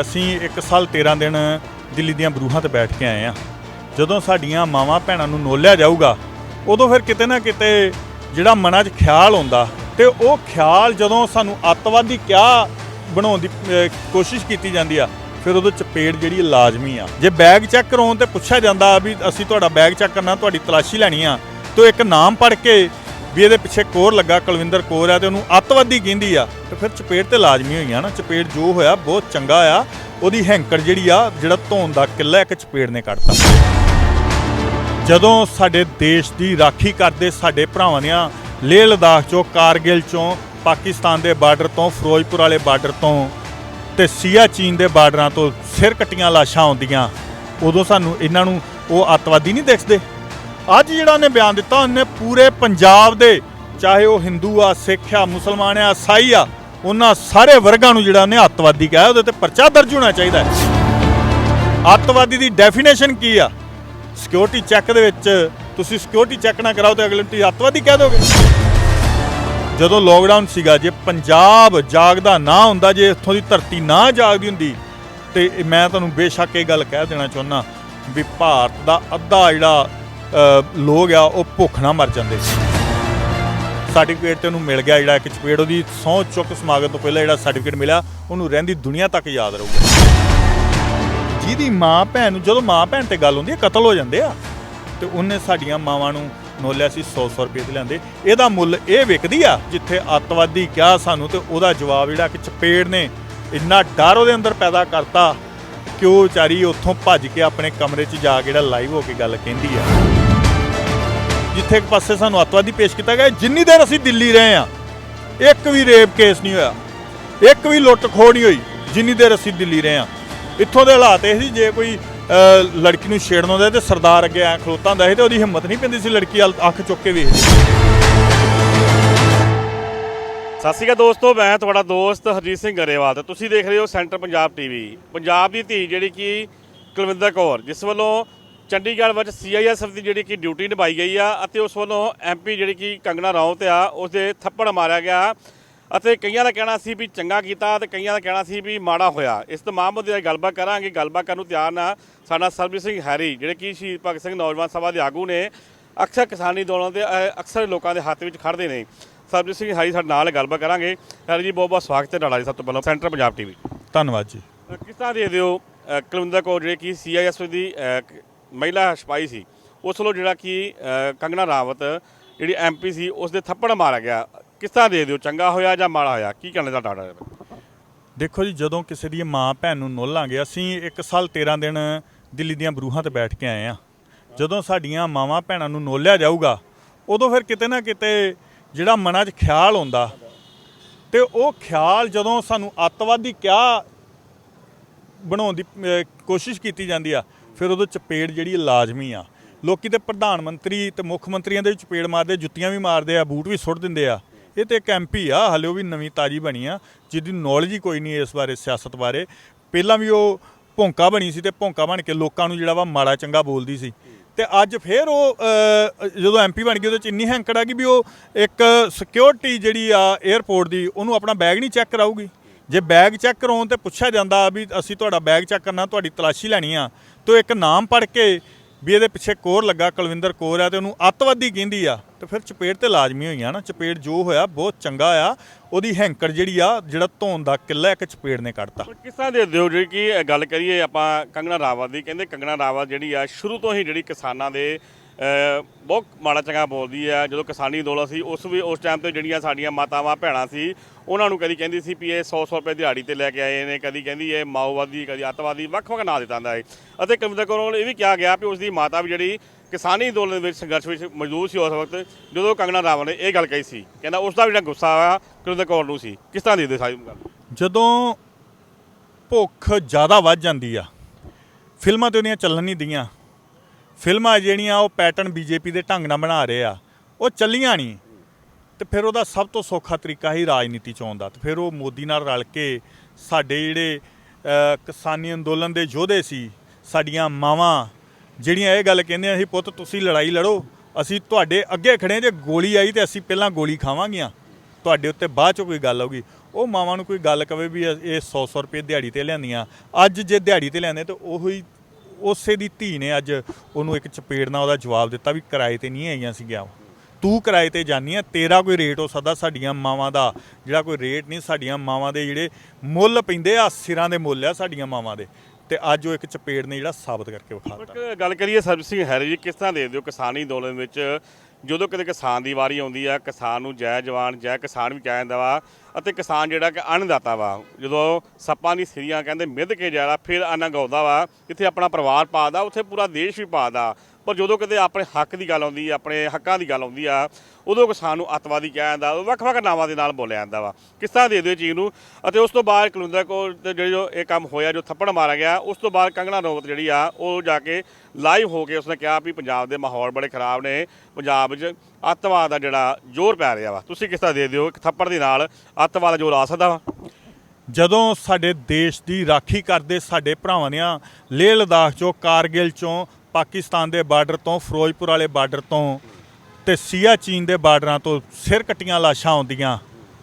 ਅਸੀਂ 1 ਸਾਲ 13 ਦਿਨ ਦਿੱਲੀ ਦੀਆਂ ਬਰੂਹਾਂ ਤੇ ਬੈਠ ਕੇ ਆਏ ਆ ਜਦੋਂ ਸਾਡੀਆਂ ਮਾਵਾਂ ਭੈਣਾਂ ਨੂੰ ਨੋਲਿਆ ਜਾਊਗਾ, ਉਦੋਂ ਫਿਰ ਕਿਤੇ ਨਾ ਕਿਤੇ ਜਿਹੜਾ ਮਨਾਂ 'ਚ ਖਿਆਲ ਹੁੰਦਾ ਤੇ ਉਹ ਖਿਆਲ ਜਦੋਂ ਸਾਨੂੰ ਅੱਤਵਾਦੀ ਕਿਆ ਬਣਾਉਣ ਦੀ ਕੋਸ਼ਿਸ਼ ਕੀਤੀ ਜਾਂਦੀ ਆ, ਫਿਰ ਉਹਦੇ ਚਪੇੜ ਜਿਹੜੀ ਲਾਜ਼ਮੀ ਆ। ਜੇ ਬੈਗ ਚੈੱਕ ਕਰਾਉਣ ਤੇ ਪੁੱਛਿਆ ਜਾਂਦਾ ਵੀ ਅਸੀਂ ਤੁਹਾਡਾ ਬੈਗ ਚੈੱਕ ਕਰਨਾ, ਤੁਹਾਡੀ ਤਲਾਸ਼ੀ ਲੈਣੀ ਆ, ਤੇ ਇੱਕ ਨਾਮ ਪੜ੍ਹ ਕੇ ਵੀ ਇਹਦੇ ਪਿੱਛੇ ਕੋਰ ਲੱਗਾ, ਕੁਲਵਿੰਦਰ ਕੋਰ ਆ ਤੇ ਉਹਨੂੰ ਅੱਤਵਾਦੀ ਕਹਿੰਦੀ ਆ। ਤੇ ਫਿਰ ਚਪੇੜ ਤੇ ਲਾਜ਼ਮੀ ਹੋਈਆਂ ਨਾ, ਚਪੇੜ ਜੋ ਹੋਇਆ ਬਹੁਤ ਚੰਗਾ ਆ। ਉਹਦੀ ਹੈਂਕੜ ਜਿਹੜੀ ਆ, ਜਿਹੜਾ ਧੋਣ ਦਾ ਕਿੱਲਾ ਇੱਕ ਚਪੇੜ ਨੇ ਕੱਢਤਾ। ਜਦੋਂ ਸਾਡੇ ਦੇਸ਼ ਦੀ ਰਾਖੀ ਕਰਦੇ ਸਾਡੇ ਭਰਾਵਾਂ ਦੀਆਂ ਲੇਹ ਲਦਾਖ ਚੋਂ, ਕਾਰਗਿਲ ਚੋਂ, ਪਾਕਿਸਤਾਨ ਦੇ ਬਾਰਡਰ ਤੋਂ, ਫਿਰੋਜ਼ਪੁਰ ਵਾਲੇ ਬਾਰਡਰ ਤੋਂ ਤੇ ਸੀਆਚੀਨ ਦੇ ਬਾਰਡਰਾਂ ਤੋਂ ਸਿਰ ਕੱਟੀਆਂ ਲਾਸ਼ਾਂ ਆਉਂਦੀਆਂ, ਉਦੋਂ ਸਾਨੂੰ ਇਹਨਾਂ ਨੂੰ ਉਹ ਅੱਤਵਾਦੀ ਨਹੀਂ ਦਿਖਦੇ। ਅੱਜ ਜਿਹੜਾ ਉਹਨੇ ਬਿਆਨ ਦਿੱਤਾ, ਉਹਨੇ ਪੂਰੇ ਪੰਜਾਬ ਦੇ, ਚਾਹੇ ਉਹ ਹਿੰਦੂ ਆ, ਸਿੱਖ ਆ, ਮੁਸਲਮਾਨ ਆ, ਸਾਈ ਆ, ਉਹਨਾਂ ਸਾਰੇ ਵਰਗਾਂ ਨੂੰ ਜਿਹੜਾ ਉਹਨੇ ਅੱਤਵਾਦੀ ਕਿਹਾ, ਉਹਦੇ ਤੇ ਪਰਚਾ ਦਰਜ ਹੋਣਾ ਚਾਹੀਦਾ ਹੈ। ਅੱਤਵਾਦੀ ਦੀ ਡੈਫੀਨੇਸ਼ਨ ਕੀ ਆ? ਸਿਕਿਉਰਿਟੀ ਚੈੱਕ ਦੇ ਵਿੱਚ ਤੁਸੀਂ ਸਿਕਿਉਰਿਟੀ ਚੈੱਕ ਨਾ ਕਰਾਓ ਤੇ ਅਗਲੇ ਨੂੰ ਅੱਤਵਾਦੀ ਕਹਿ ਦੋਗੇ। ਜਦੋਂ ਲੋਕਡਾਊਨ ਸੀਗਾ ਜੇ ਪੰਜਾਬ ਜਾਗਦਾ ਨਾ ਹੁੰਦਾ, ਜੇ ਇੱਥੋਂ ਦੀ ਧਰਤੀ ਨਾ ਜਾਗਦੀ ਹੁੰਦੀ, ਤੇ ਮੈਂ ਤੁਹਾਨੂੰ ਬੇਸ਼ੱਕ ਇਹ ਗੱਲ ਕਹਿ ਦੇਣਾ ਚਾਹੁੰਦਾ ਵੀ ਭਾਰਤ ਦਾ ਅੱਧਾ ਜਿਹੜਾ ਲੋਕ ਆ, ਉਹ ਭੁੱਖ ਨਾ ਮਰ ਜਾਂਦੇ ਸਰਟੀਫਿਕੇਟ ਤੇ ਉਹਨੂੰ ਮਿਲ ਗਿਆ ਜਿਹੜਾ ਇੱਕ ਚਪੇੜ, ਉਹਦੀ ਸਹੁੰ ਚੁੱਕ ਸਮਾਗਮ ਤੋਂ ਪਹਿਲਾਂ ਜਿਹੜਾ ਸਰਟੀਫਿਕੇਟ ਮਿਲਿਆ, ਉਹਨੂੰ ਰਹਿੰਦੀ ਦੁਨੀਆ ਤੱਕ ਯਾਦ ਰਹੂਗਾ। ਜਿਹਦੀ ਮਾਂ ਭੈਣ ਨੂੰ ਜਦੋਂ ਮਾਂ ਭੈਣ ਤੇ ਗੱਲ ਹੁੰਦੀ ਹੈ ਕਤਲ ਹੋ ਜਾਂਦੇ ਆ। ਤੇ ਉਹਨੇ ਸਾਡੀਆਂ ਮਾਵਾਂ ਨੂੰ ਨੋਲਿਆ ਸੀ 100 100 ਰੁਪਏ ਤੇ ਲਿਆਂਦੇ। ਇਹਦਾ ਮੁੱਲ ਇਹ ਵਿਕਦੀ ਆ, ਜਿੱਥੇ ਅੱਤਵਾਦੀ ਕਿਹਾ ਸਾਨੂੰ ਤੇ ਉਹਦਾ ਜਵਾਬ ਜਿਹੜਾ ਕਿ ਚਪੇੜ ਨੇ ਇੰਨਾ ਡਰ ਉਹਦੇ ਅੰਦਰ ਪੈਦਾ ਕਰਤਾ। ਕਿ ਉਹ ਵਿਚਾਰੀ ਉੱਥੋਂ ਭੱਜ ਕੇ ਆਪਣੇ ਕਮਰੇ 'ਚ ਜਾ ਕੇ ਜਿਹੜਾ ਲਾਈਵ ਹੋ ਕੇ ਗੱਲ ਕਹਿੰਦੀ ਆ? ਜਿੱਥੇ ਇੱਕ ਪਾਸੇ ਸਾਨੂੰ ਅੱਤਵਾਦੀ ਪੇਸ਼ ਕੀਤਾ ਗਿਆ, ਜਿੰਨੀ ਦੇਰ ਅਸੀਂ ਦਿੱਲੀ ਰਹੇ ਆ, ਇੱਕ ਵੀ ਰੇਪ ਕੇਸ ਨਹੀਂ ਹੋਇਆ, ਇੱਕ ਵੀ ਲੁੱਟ ਖੋਹ ਨਹੀਂ ਹੋਈ, ਜਿੰਨੀ ਦੇਰ ਅਸੀਂ ਦਿੱਲੀ ਰਹੇ ਆ। ਇੱਥੋਂ ਦੇ ਹਾਲਾਤ ਇਹ ਸੀ, ਜੇ ਕੋਈ ਲੜਕੀ ਨੂੰ ਛੇੜਨ ਆਉਂਦਾ ਤੇ ਸਰਦਾਰ ਅੱਗੇ ਐ ਖਲੋਤਾ ਹੁੰਦਾ ਸੀ ਤੇ ਉਹਦੀ ਹਿੰਮਤ ਨਹੀਂ ਪੈਂਦੀ ਸੀ ਲੜਕੀ ਵੱਲ ਅੱਖ ਚੁੱਕ ਕੇ ਵੇਖਦੀ। ਸਤਿ ਸ਼੍ਰੀ ਅਕਾਲ ਦੋਸਤੋ, ਮੈਂ ਤੁਹਾਡਾ ਦੋਸਤ ਹਰਜੀਤ ਸਿੰਘ ਗਰੇਵਾਲ ਤੇ ਤੁਸੀਂ ਦੇਖ ਰਹੇ ਹੋ ਸੈਂਟਰ ਪੰਜਾਬ ਟੀਵੀ ਪੰਜਾਬ ਦੀ ਧੀ ਜਿਹੜੀ ਕਿ ਕੁਲਵਿੰਦਰ ਕੌਰ, ਜਿਸ ਵੱਲੋਂ ਚੰਡੀਗੜ੍ਹ ਵਿੱਚ ਸੀਆਈਐਸਐਫ ਦੀ ਜਿਹੜੀ ਕਿ ਡਿਊਟੀ ਨਿਭਾਈ ਗਈ ਆ ਅਤੇ ਉਸ ਵੱਲੋਂ ਐਮਪੀ ਜਿਹੜੀ ਕਿ ਕੰਗਣਾ ਰਾਉਤ ਆ ਉਸ ਦੇ ਥੱਪੜ ਮਾਰਿਆ ਗਿਆ ਅਤੇ ਕਈਆਂ ਦਾ ਕਹਿਣਾ ਸੀ ਵੀ ਚੰਗਾ ਕੀਤਾ ਤੇ ਕਈਆਂ ਦਾ ਕਹਿਣਾ ਸੀ ਵੀ ਮਾੜਾ ਹੋਇਆ। ਇਸ ਤਮਾਮ ਮੁੱਦੇ ਦੀ ਗੱਲਬਾਤ ਕਰਾਂਗੇ, ਗੱਲਬਾਤ ਕਰਨ ਨੂੰ ਤਿਆਰ ਨਾ ਸਾਡਾ ਸਰਬਜੀਤ ਸਿੰਘ ਹੈਰੀ, ਜਿਹੜੇ ਕਿ ਸ਼ਹੀਦ ਭਗਤ ਸਿੰਘ ਨੌਜਵਾਨ ਸਭਾ ਦੇ ਆਗੂ ਨੇ, ਅਕਸਰ ਕਿਸਾਨੀ ਅੰਦੋਲਨ ਦੇ ਅਕਸਰ ਲੋਕਾਂ ਦੇ ਹੱਥ ਵਿੱਚ ਖੜਦੇ ਨੇ। ਸਰਬਜੀਤ ਸਿੰਘ ਹੈਰੀ ਸਾਡੇ ਨਾਲ ਗੱਲਬਾਤ ਕਰਾਂਗੇ। ਹੈਰੀ ਜੀ ਬਹੁਤ ਬਹੁਤ ਸਵਾਗਤ ਹੈ ਤੁਹਾਡਾ ਜੀ ਸਭ ਤੋਂ ਪਹਿਲਾਂ ਸੈਂਟਰ ਪੰਜਾਬ ਟੀਵੀ। ਧੰਨਵਾਦ ਜੀ। ਕਿਸ ਤਰ੍ਹਾਂ ਦੇ ਦਿਓ ਕੁਲਵਿੰਦਰ ਕੌਰ ਜਿਹੜੇ ਕਿ ਸੀਆਈਐਸ ਦੀ ਮਹਿਲਾ ਸਿਪਾਹੀ ਸੀ ਉਸ ਵੱਲੋਂ ਜਿਹੜਾ ਕਿ ਕੰਗਣਾ ਰਾਵਤ ਜਿਹੜੀ ਐਮਪੀ ਸੀ ਉਸ ਦੇ ਥੱਪੜ ਮਾਰਿਆ ਗਿਆ। ਕਿਸ ਤਰ੍ਹਾਂ ਦੇ ਦਿਓ ਚੰਗਾ ਹੋਇਆ ਜਾਂ ਮਾੜਾ ਹੋਇਆ? ਕੀ ਕਹਿਣਾ ਤੁਹਾਡਾ? ਬਾਰੇ? ਦੇਖੋ ਜੀ ਜਦੋਂ ਕਿਸੇ ਦੀ ਮਾਂ ਭੈਣ ਨੂੰ ਨੋਲਾਂਗੇ ਅਸੀਂ 1 ਸਾਲ 13 ਦਿਨ ਦਿੱਲੀ ਦੀਆਂ ਬਰੂਹਾਂ ਤੇ ਬੈਠ ਕੇ ਆਏ ਆ ਜਦੋਂ ਸਾਡੀਆਂ ਮਾਵਾਂ ਭੈਣਾਂ ਨੂੰ ਨੋਲਿਆ ਜਾਊਗਾ ਉਦੋਂ ਫਿਰ ਕਿਤੇ ਨਾ ਕਿਤੇ ਜਿਹੜਾ ਮਨਾਂ 'ਚ ਖਿਆਲ ਹੁੰਦਾ ਤੇ ਉਹ ਖਿਆਲ ਜਦੋਂ ਸਾਨੂੰ ਅੱਤਵਾਦੀ ਕਿਆ ਬਣਾਉਣ ਦੀ ਕੋਸ਼ਿਸ਼ ਕੀਤੀ ਜਾਂਦੀ ਆ, ਫਿਰ ਉਦੋਂ ਚਪੇੜ ਜਿਹੜੀ ਲਾਜ਼ਮੀ ਆ। ਲੋਕੀ ਤੇ ਪ੍ਰਧਾਨ ਮੰਤਰੀ ਤੇ ਮੁੱਖ ਮੰਤਰੀਆਂ ਦੇ ਚਪੇੜ ਮਾਰਦੇ, ਜੁੱਤੀਆਂ ਵੀ ਮਾਰਦੇ ਆ, ਬੂਟ ਵੀ ਸੁੱਟ ਦਿੰਦੇ ਆ। ਇਹ ਤੇ ਇੱਕ ਐਮਪੀ ਆ, ਹਲੇ ਉਹ ਵੀ ਨਵੀਂ ਤਾਜੀ ਬਣੀ ਆ, ਜਿਹਦੀ ਨੌਲੇਜ ਹੀ ਕੋਈ ਨਹੀਂ ਇਸ ਬਾਰੇ, ਸਿਆਸਤ ਬਾਰੇ। ਪਹਿਲਾਂ ਵੀ ਉਹ ਭੌਂਕਾ ਬਣੀ ਸੀ ਤੇ ਭੌਂਕਾ ਬਣ ਕੇ ਲੋਕਾਂ ਨੂੰ ਜਿਹੜਾ ਵਾ ਮਾੜਾ ਚੰਗਾ ਬੋਲਦੀ ਸੀ। ਤੇ ਅੱਜ ਫੇਰ ਉਹ ਅਹ, ਜਦੋਂ ਐਮਪੀ ਬਣ ਗਈ ਉਹਦੇ ਚ ਇੰਨੀ ਹੈਂਕੜ ਆ ਗਈ ਵੀ ਉਹ ਇੱਕ ਸਿਕਿਉਰਿਟੀ ਜਿਹੜੀ ਆ 에ਅਰਪੋਰਟ ਦੀ ਉਹਨੂੰ ਆਪਣਾ ਬੈਗ ਨਹੀਂ ਚੈੱਕ ਕਰਾਊਗੀ। ਜੇ ਬੈਗ ਚੈੱਕ ਕਰਾਉਣ ਤੇ ਪੁੱਛਿਆ ਜਾਂਦਾ ਵੀ ਅਸੀਂ ਤੁਹਾਡਾ ਬੈਗ ਚੈੱਕ ਕਰਨਾ ਤੁਹਾਡੀ ਤਲਾਸ਼ੀ ਲੈਣੀ ਆ ਤੇ ਇੱਕ ਨਾਮ ਪੜ੍ਹ ਕੇ ਵੀ ਇਹਦੇ ਪਿੱਛੇ ਕੋਰ ਲੱਗਾ, ਕੁਲਵਿੰਦਰ ਕੋਰ ਆ ਤੇ ਉਹਨੂੰ ਅੱਤਵਾਦੀ ਕਹਿੰਦੀ ਆ। ਤੇ ਫਿਰ ਚਪੇੜ ਤੇ ਲਾਜ਼ਮੀ ਹੋਈਆਂ ਨਾ, ਚਪੇੜ ਜੋ ਹੋਇਆ ਬਹੁਤ ਚੰਗਾ ਆ। ਉਹਦੀ ਹੈਂਕੜ ਜਿਹੜੀ ਆ, ਜਿਹੜਾ ਧੋਣ ਦਾ ਕਿੱਲਾ ਇੱਕ ਚਪੇੜ ਨੇ ਕੱਢਤਾ। ਪਰ ਕਿਸ ਤਰ੍ਹਾਂ ਦੇ ਦਿਓ ਜਿਹੜੀ ਕਿ ਗੱਲ ਕਰੀਏ ਆਪਾਂ ਕੰਗਣਾ ਰਾਵਤ ਦੀ, ਕਹਿੰਦੇ ਕੰਗਣਾ ਰਾਵਤ ਜਿਹੜੀ ਆ, ਸ਼ੁਰੂ ਤੋਂ ਹੀ ਜਿਹੜੀ ਕਿਸਾਨਾਂ ਦੇ ਬਹੁਤ ਮਾੜਾ ਚੰਗਾ ਬੋਲਦੀ ਆ। ਜਦੋਂ ਕਿਸਾਨੀ ਅੰਦੋਲਨ ਸੀ, ਉਸ ਵੀ, ਉਸ ਟਾਈਮ ਤੇ ਜਿਹੜੀਆਂ ਸਾਡੀਆਂ ਮਾਤਾਵਾਂ, ਭੈਣਾਂ ਸੀ, ਉਹਨਾਂ ਨੂੰ ਕਦੀ ਕਹਿੰਦੀ ਸੀ ਵੀ ਇਹ 100 100 ਰੁਪਏ ਦਿਹਾੜੀ ਤੇ ਲੈ ਕੇ ਆਏ ਨੇ, ਕਦੀ ਕਹਿੰਦੀ ਇਹ ਮਾਓਵਾਦੀ, ਕਦੀ ਅੱਤਵਾਦੀ ਵੱਖ ਵੱਖ ਨਾਂ ਦਿੱਤਾ ਜਾਂਦਾ ਹੈ ਅਤੇ ਕਵਿੰਦਰ ਕੌਰ ਵੱਲੋਂ ਇਹ ਵੀ ਕਿਹਾ ਗਿਆ ਵੀ ਉਸ ਦੀ ਮਾਤਾ ਵੀ ਜਿਹੜੀ ਕਿਸਾਨੀ ਅੰਦੋਲਨ ਵਿੱਚ ਸੰਘਰਸ਼ ਵਿੱਚ ਮੌਜੂਦ ਸੀ ਉਸ ਵਕਤ, ਜਦੋਂ ਕੰਗਣਾ ਰਾਵਤ ਨੇ ਇਹ ਗੱਲ ਕਹੀ ਸੀ, ਕਹਿੰਦਾ ਉਸ ਦਾ ਵੀ ਜਿਹੜਾ ਗੁੱਸਾ ਆ, ਕਵਿੰਦਰ ਕੌਰ ਨੂੰ ਸੀ। ਕਿਸ ਤਰ੍ਹਾਂ ਦੀ ਦੇ ਸਾਰੀ ਗੱਲ? ਜਦੋਂ ਭੁੱਖ ਜ਼ਿਆਦਾ ਵੱਧ ਜਾਂਦੀ ਆ, ਫਿਲਮਾਂ ਤੇ ਉਹਦੀਆਂ ਚੱਲਣ ਨਹੀਂ ਦੀਆਂ ਫਿਲਮਾਂ ਜਿਹੜੀਆਂ ਉਹ ਪੈਟਰਨ ਬੀਜੇਪੀ ਦੇ ਢੰਗ ਨਾਲ ਬਣਾ ਰਹੇ ਆ, ਉਹ ਚੱਲੀਆਂ ਨਹੀਂ। ਤੇ ਫਿਰ ਉਹਦਾ ਸਭ ਤੋਂ ਸੌਖਾ ਤਰੀਕਾ ਹੀ ਰਾਜਨੀਤੀ ਚ ਆਉਣ ਦਾ। ਤੇ ਫਿਰ ਉਹ ਮੋਦੀ ਨਾਲ ਰਲ ਕੇ ਸਾਡੇ ਜਿਹੜੇ ਕਿਸਾਨੀ ਅੰਦੋਲਨ ਦੇ ਯੋਧੇ ਸੀ, ਸਾਡੀਆਂ ਮਾਵਾਂ, ਜਿਹੜੀਆਂ ਇਹ ਗੱਲ ਕਹਿੰਦੀਆਂ ਸੀ ਪੁੱਤ, ਤੁਸੀਂ ਲੜਾਈ ਲੜੋ, ਅਸੀਂ ਤੁਹਾਡੇ ਅੱਗੇ ਖੜੇ ਜੇ ਗੋਲੀ ਆਈ ਤੇ ਅਸੀਂ ਪਹਿਲਾਂ ਗੋਲੀ ਖਾਵਾਂਗੀਆਂ। ਤੁਹਾਡੇ ਉੱਤੇ ਬਾਅਦ ਚ ਕੋਈ ਗੱਲ ਆਊਗੀ। ਉਹ ਮਾਵਾਂ ਨੂੰ ਕੋਈ ਗੱਲ ਕਵੇ ਵੀ ਇਹ 100 100 ਰੁਪਏ ਦਿਹਾੜੀ ਤੇ ਲਿਆਂਦੀਆਂ। ਅੱਜ ਜੇ ਦਿਹਾੜੀ ਤੇ ਲਿਆਂਦੇ ਤਾਂ ਉਹੀ ਉਸੇ ਦੀ ਧੀ ਨੇ ਅੱਜ ਉਹਨੂੰ ਇੱਕ ਚਪੇੜ ਨਾਲ ਉਹਦਾ ਜਵਾਬ ਦਿੱਤਾ ਵੀ ਕਿਰਾਏ ਤੇ ਨਹੀਂ ਆਈਆਂ ਸੀਗੀਆਂ ਤੂੰ ਕਿਰਾਏ ਤੇ ਜਾਨੀ ਆ, ਤੇਰਾ ਕੋਈ ਰੇਟ ਹੋ ਸਕਦਾ ਸਾਡੀਆਂ ਮਾਵਾਂ ਦਾ। ਜਿਹੜਾ ਕੋਈ ਰੇਟ ਨਹੀਂ, ਸਾਡੀਆਂ ਮਾਵਾਂ ਦੇ ਜਿਹੜੇ ਮੁੱਲ ਪੈਂਦੇ ਆ, ਸਿਰਾਂ ਦੇ ਮੁੱਲ ਆ ਸਾਡੀਆਂ ਮਾਵਾਂ ਦੇ। ਤੇ ਅੱਜ ਉਹ ਇੱਕ ਚਪੇੜ ਨੇ ਜਿਹੜਾ ਸਾਬਤ ਕਰਕੇ ਵਿਖਾ ਦਿੱਤਾ। ਗੱਲ ਕਰੀਏ ਸਰਬਜੀਤ ਸਿੰਘ ਹੈਰੀ ਜੀ, ਕਿਸ ਤਰ੍ਹਾਂ ਦੇਖਦੇ ਹੋ ਕਿਸਾਨੀ ਅੰਦੋਲਨ ਵਿੱਚ? ਜਦੋਂ ਕਿਤੇ ਕਿਸਾਨ ਦੀ ਵਾਰੀ ਆਉਂਦੀ ਆ, ਕਿਸਾਨ ਨੂੰ ਜੈ ਜਵਾਨ, ਜੈ ਕਿਸਾਨ ਵੀ ਕਿਹਾ ਜਾਂਦਾ ਵਾ ਅਤੇ ਕਿਸਾਨ ਜਿਹੜਾ ਕਿ ਅੰਨਦਾਤਾ ਵਾ, ਜਦੋਂ ਸੱਪਾਂ ਦੀ ਸਿਰੀਆਂ ਕਹਿੰਦੇ ਮਿੱਧ ਕੇ ਜਾਣਾ, ਫਿਰ ਅੰਨ ਗਾਉਂਦਾ ਵਾ। ਜਿੱਥੇ ਆਪਣਾ ਪਰਿਵਾਰ ਪਾਦਾ ਉੱਥੇ ਪੂਰਾ ਦੇਸ਼ ਵੀ ਪਾਦਾ ਪਰ ਜਦੋਂ ਕਿਤੇ ਆਪਣੇ ਹੱਕ ਦੀ ਗੱਲ ਆਉਂਦੀ ਆ, ਆਪਣੇ ਹੱਕਾਂ ਦੀ ਗੱਲ ਆਉਂਦੀ ਆ, ਉਦੋਂ ਕਿਸਾਨ ਨੂੰ ਅੱਤਵਾਦੀ ਕਿਹਾ ਜਾਂਦਾ ਉਹ ਵੱਖ-ਵੱਖ ਨਾਵਾਂ ਦੇ ਨਾਲ ਬੋਲਿਆ ਜਾਂਦਾ ਵਾ। ਕਿਸ ਤਰ੍ਹਾਂ ਦੇ ਦਿਓ ਚੀਜ਼ ਨੂੰ? ਅਤੇ ਉਸ ਤੋਂ ਬਾਅਦ ਕੁਲਵਿੰਦਰ ਕੌਰ ਜਿਹੜੀ ਜੋ ਇਹ ਕੰਮ ਹੋਇਆ, ਜੋ ਥੱਪੜ ਮਾਰਿਆ ਗਿਆ, ਉਸ ਤੋਂ ਬਾਅਦ ਕੰਗਣਾ ਰੋਵਤ ਜਿਹੜੀ ਆ, ਉਹ ਜਾ ਕੇ ਲਾਈਵ ਹੋ ਕੇ ਉਸਨੇ ਕਿਹਾ ਵੀ ਪੰਜਾਬ ਦੇ ਮਾਹੌਲ ਬੜੇ ਖਰਾਬ ਨੇ, ਪੰਜਾਬ ਵਿੱਚ ਅੱਤਵਾਦ ਦਾ ਜਿਹੜਾ ਜ਼ੋਰ ਪੈ ਰਿਹਾ ਵਾ। ਤੁਸੀਂ ਕਿਸ ਤਰ੍ਹਾਂ ਦੇ ਦਿਓ? ਇੱਕ ਥੱਪੜ ਦੇ ਨਾਲ ਅੱਤਵਾਦ ਦਾ ਜ਼ੋਰ ਆ ਸਕਦਾ ਵਾ? ਜਦੋਂ ਸਾਡੇ ਦੇਸ਼ ਦੀ ਰਾਖੀ ਕਰਦੇ ਸਾਡੇ ਭਰਾਵਾਂ ਨੇ ਲੇਹ ਲਦਾਖ ਚੋਂ, ਕਾਰਗਿਲ ਚੋਂ ਪਾਕਿਸਤਾਨ ਦੇ ਬਾਰਡਰ ਤੋਂ, ਫਿਰੋਜ਼ਪੁਰ ਵਾਲੇ ਬਾਰਡਰ ਤੋਂ ਤੇ ਸੀਆਚੀਨ ਦੇ ਬਾਰਡਰਾਂ ਤੋਂ ਸਿਰ ਕੱਟੀਆਂ ਲਾਸ਼ਾਂ ਆਉਂਦੀਆਂ।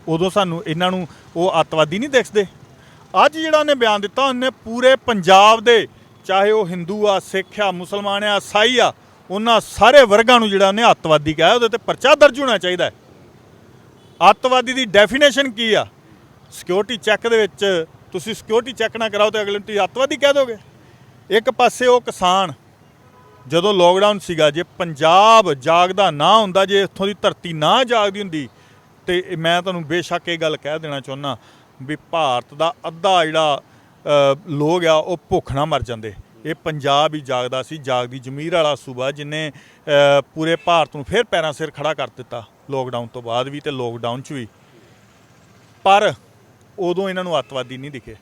ਉਦੋਂ ਸਾਨੂੰ ਇਹਨਾਂ ਨੂੰ ਉਹ ਅੱਤਵਾਦੀ ਨਹੀਂ ਦਿਖਦੇ। ਅੱਜ ਜਿਹੜਾ ਉਹਨੇ ਬਿਆਨ ਦਿੱਤਾ, ਉਹਨੇ ਪੂਰੇ ਪੰਜਾਬ ਦੇ, ਚਾਹੇ ਉਹ ਹਿੰਦੂ ਆ, ਸਿੱਖ ਆ, ਮੁਸਲਮਾਨ ਆ ਸਾਈ ਆ, ਉਹਨਾਂ ਸਾਰੇ ਵਰਗਾਂ ਨੂੰ ਜਿਹੜਾ ਉਹਨੇ ਅੱਤਵਾਦੀ ਕਿਹਾ, ਉਹਦੇ ਤੇ ਪਰਚਾ ਦਰਜ ਹੋਣਾ ਚਾਹੀਦਾ ਹੈ। ਅੱਤਵਾਦੀ ਦੀ ਡੈਫੀਨੇਸ਼ਨ ਕੀ ਆ? ਸਿਕਿਉਰਿਟੀ ਚੈੱਕ ਦੇ ਵਿੱਚ ਤੁਸੀਂ ਸਿਕਿਉਰਿਟੀ ਚੈੱਕ ਨਾ ਕਰਾਓ ਤੇ ਅਗਲੇ ਨੂੰ ਤੁਸੀਂ ਅੱਤਵਾਦੀ ਕਹਿ ਦੋਗੇ। ਇੱਕ ਪਾਸੇ ਉਹ ਕਿਸਾਨ ਜਦੋਂ ਲੋਕਡਾਊਨ ਸੀਗਾ ਜੇ ਪੰਜਾਬ ਜਾਗਦਾ ਨਾ ਹੁੰਦਾ, ਜੇ ਇੱਥੋਂ ਦੀ ਧਰਤੀ ਨਾ ਜਾਗਦੀ ਹੁੰਦੀ, ਤੇ ਮੈਂ ਤੁਹਾਨੂੰ ਬੇਸ਼ੱਕ ਇਹ ਗੱਲ ਕਹਿ ਦੇਣਾ ਚਾਹੁੰਦਾ ਵੀ ਭਾਰਤ ਦਾ ਅੱਧਾ ਜਿਹੜਾ ਲੋਕ ਆ, ਉਹ ਭੁੱਖ ਨਾ ਮਰ ਜਾਂਦੇ। ਇਹ ਪੰਜਾਬ ਹੀ ਜਾਗਦਾ ਸੀ, ਜਾਗਦੀ ਜ਼ਮੀਰ ਵਾਲਾ ਸੂਬਾ ਜਿਨੇ ਪੂਰੇ ਭਾਰਤ ਨੂੰ ਫਿਰ ਪੈਰਾਂ ਸਿਰ ਖੜਾ ਕਰ ਦਿੱਤਾ ਲੋਕਡਾਊਨ ਤੋਂ ਬਾਅਦ ਵੀ ਤੇ ਲੋਕਡਾਊਨ 'ਚ ਵੀ। ਪਰ ਉਦੋਂ ਇਹਨਾਂ ਨੂੰ ਅੱਤਵਾਦੀ ਨਹੀਂ ਦਿਖੇ।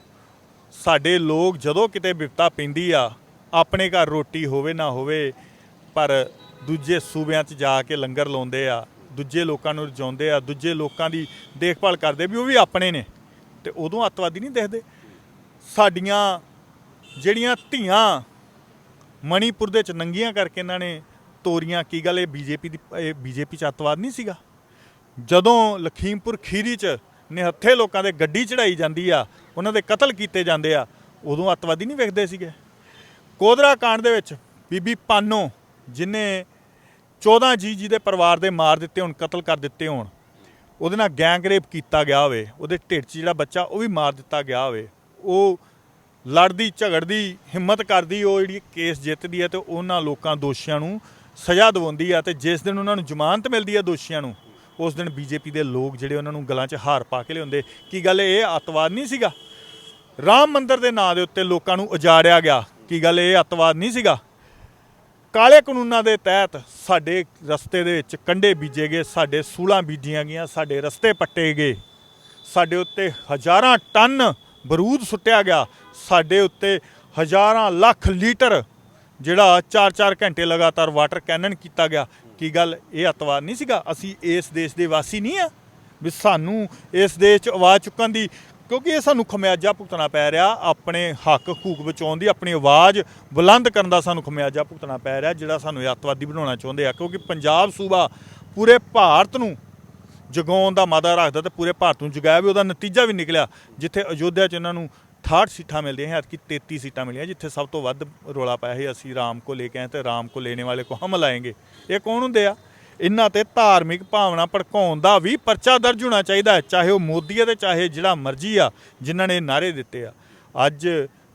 ਸਾਡੇ ਲੋਕ ਜਦੋਂ ਕਿਤੇ ਵਿਪਤਾ ਪੈਂਦੀ ਆ ਆਪਣੇ ਘਰ ਰੋਟੀ ਹੋਵੇ ਨਾ ਹੋਵੇ, ਪਰ ਦੂਜੇ ਸੂਬਿਆਂ 'ਚ ਜਾ ਕੇ ਲੰਗਰ ਲਾਉਂਦੇ ਆ, ਦੂਜੇ ਲੋਕਾਂ ਨੂੰ ਰਜਾਉਂਦੇ ਆ, ਦੂਜੇ ਲੋਕਾਂ ਦੀ ਦੇਖਭਾਲ ਕਰਦੇ ਵੀ ਉਹ ਵੀ ਆਪਣੇ ਨੇ। ਤੇ ਉਦੋਂ ਅੱਤਵਾਦੀ ਨਹੀਂ ਦਿਖਦੇ। ਸਾਡੀਆਂ ਜਿਹੜੀਆਂ ਧੀਆਂ ਮਣੀਪੁਰ ਦੇ ਚ ਨੰਗੀਆਂ ਕਰਕੇ ਇਹਨਾਂ ਨੇ ਤੋਰੀਆਂ, ਕੀ ਗੱਲ ਇਹ ਬੀਜੇਪੀ ਦੀ, ਇਹ ਬੀਜੇਪੀ ਚ ਅੱਤਵਾਦ ਨਹੀਂ ਸੀਗਾ? ਜਦੋਂ ਲਖੀਮਪੁਰ ਖੀਰੀ ਚ ਨਿਹੱਥੇ ਲੋਕਾਂ ਦੇ ਗੱਡੀ ਚੜਾਈ ਜਾਂਦੀ ਆ, ਉਹਨਾਂ ਦੇ ਕਤਲ ਕੀਤੇ ਜਾਂਦੇ ਆ, ਉਦੋਂ ਅੱਤਵਾਦੀ ਨਹੀਂ ਵੇਖਦੇ ਸੀਗੇ। ਕੋਦਰਾ ਕਾਂਡ ਦੇ ਵਿੱਚ ਬੀਬੀ ਪਾਨੋ, ਜਿਨੇ 14 ਜੀ ਜੀ ਦੇ ਪਰਿਵਾਰ ਦੇ ਮਾਰ ਦਿੱਤੇ ਹੋਣ, ਕਤਲ ਕਰ ਦਿੱਤੇ ਹੋਣ, ਉਹਦੇ ਨਾਲ ਗੈਂਗ ਰੇਪ ਕੀਤਾ ਗਿਆ ਹੋਵੇ, ਉਹਦੇ ਢਿੱਡ 'ਚ ਜਿਹੜਾ ਬੱਚਾ, ਉਹ ਵੀ ਮਾਰ ਦਿੱਤਾ ਗਿਆ ਹੋਵੇ, ਉਹ ਲੜਦੀ, ਝਗੜਦੀ, ਹਿੰਮਤ ਕਰਦੀ, ਉਹ ਜਿਹੜੀ ਕੇਸ ਜਿੱਤਦੀ ਹੈ ਤੇ ਉਹਨਾਂ ਲੋਕਾਂ ਦੋਸ਼ੀਆਂ ਨੂੰ ਸਜ਼ਾ ਦਿਵਾਉਂਦੀ ਆ ਤੇ ਜਿਸ ਦਿਨ ਉਹਨਾਂ ਨੂੰ ਜ਼ਮਾਨਤ ਮਿਲਦੀ ਹੈ ਦੋਸ਼ੀਆਂ ਨੂੰ, ਉਸ ਦਿਨ ਬੀਜੇਪੀ ਦੇ ਲੋਕ ਜਿਹੜੇ ਉਹਨਾਂ ਨੂੰ ਗਲਾਂ 'ਚ ਹਾਰ ਪਾ ਕੇ ਲਿਆਉਂਦੇ। ਕੀ ਗੱਲ ਇਹ ਅੱਤਵਾਦ ਨਹੀਂ ਸੀਗਾ? ਰਾਮ ਮੰਦਰ ਦੇ ਨਾਂ ਦੇ ਉੱਤੇ ਲੋਕਾਂ ਨੂੰ ਉਜਾੜਿਆ ਗਿਆ। ਕੀ ਗੱਲ, ਇਹ ਅੱਤਵਾਦ ਨਹੀਂ ਸੀਗਾ? ਕਾਲੇ ਕਾਨੂੰਨਾਂ ਦੇ ਤਹਿਤ ਸਾਡੇ ਰਸਤੇ ਦੇ ਵਿੱਚ ਕੰਡੇ ਬੀਜੇ ਗਏ, ਸਾਡੇ ਸੂਲਾਂ ਬੀਜੀਆਂ ਗਈਆਂ, ਸਾਡੇ ਰਸਤੇ ਪੱਟੇ ਗਏ, ਸਾਡੇ ਉੱਤੇ ਹਜ਼ਾਰਾਂ ਟਨ ਬਰੂਦ ਸੁੱਟਿਆ ਗਿਆ, ਸਾਡੇ ਉੱਤੇ ਹਜ਼ਾਰਾਂ ਲੱਖ ਲੀਟਰ ਜਿਹੜਾ 4-4 ਘੰਟੇ ਲਗਾਤਾਰ ਵਾਟਰ ਕੈਨਨ ਕੀਤਾ ਗਿਆ। ਕੀ ਗੱਲ, ਇਹ ਅਤਵਾਦ ਨਹੀਂ ਸੀਗਾ? ਅਸੀਂ ਇਸ ਦੇਸ਼ ਦੇ ਵਾਸੀ ਨਹੀਂ ਆ? ਵੀ ਸਾਨੂੰ ਇਸ ਦੇਸ਼ 'ਚ ਆਵਾਜ਼ ਚੁੱਕਣ ਦੀ ਕਿਉਂਕਿ ਇਹ ਸਾਨੂੰ ਖਮਿਆਜਾ ਭੁਗਤਣਾ ਪੈ ਰਿਹਾ, ਆਪਣੇ ਹੱਕ ਹਕੂਕ ਬਚਾਉਣ ਦੀ, ਆਪਣੀ ਆਵਾਜ਼ ਬੁਲੰਦ ਕਰਨ ਦਾ ਸਾਨੂੰ ਖਮਿਆਜਾ ਭੁਗਤਣਾ ਪੈ ਰਿਹਾ, ਜਿਹੜਾ ਸਾਨੂੰ ਅੱਤਵਾਦੀ ਬਣਾਉਣਾ ਚਾਹੁੰਦੇ ਆ। ਕਿਉਂਕਿ ਪੰਜਾਬ ਸੂਬਾ ਪੂਰੇ ਭਾਰਤ ਨੂੰ ਜਗਾਉਣ ਦਾ ਮਾਦਾ ਰੱਖਦਾ ਤੇ ਪੂਰੇ ਭਾਰਤ ਨੂੰ ਜਗਾਇਆ ਵੀ, ਉਹਦਾ ਨਤੀਜਾ ਵੀ ਨਿਕਲਿਆ, ਜਿੱਥੇ ਅਯੋਧਿਆ 'ਚ ਇਹਨਾਂ ਨੂੰ 68 ਸੀਟਾਂ ਮਿਲਦੀਆਂ ਹੈ ਕਿ 33 ਸੀਟਾਂ ਮਿਲੀਆਂ, ਜਿੱਥੇ ਸਭ ਤੋਂ ਵੱਧ ਰੋਲਾ ਪਾਇਆ ਸੀ, ਅਸੀਂ ਰਾਮ ਕੋ ਲੈ ਕੇ ਆਏ ਤੇ ਰਾਮ ਕੋ ਲੈਣੇ ਵਾਲੇ ਕੋ ਹਮ ਲਾਏਗੇ। ਇਹ ਕੌਣ ਹੁੰਦੇ ਆ? ਇਹਨਾਂ ਤੇ ਧਾਰਮਿਕ ਭਾਵਨਾ ਭੜਕਾਉਣ ਦਾ ਵੀ ਪਰਚਾ ਦਰਜ ਹੋਣਾ ਚਾਹੀਦਾ ਹੈ, ਚਾਹੇ ਉਹ ਮੋਦੀ ਆ ਤੇ ਚਾਹੇ ਜਿਹੜਾ ਮਰਜ਼ੀ ਆ, ਜਿਨ੍ਹਾਂ ਨੇ ਨਾਰੇ ਦਿੱਤੇ ਆ। ਅੱਜ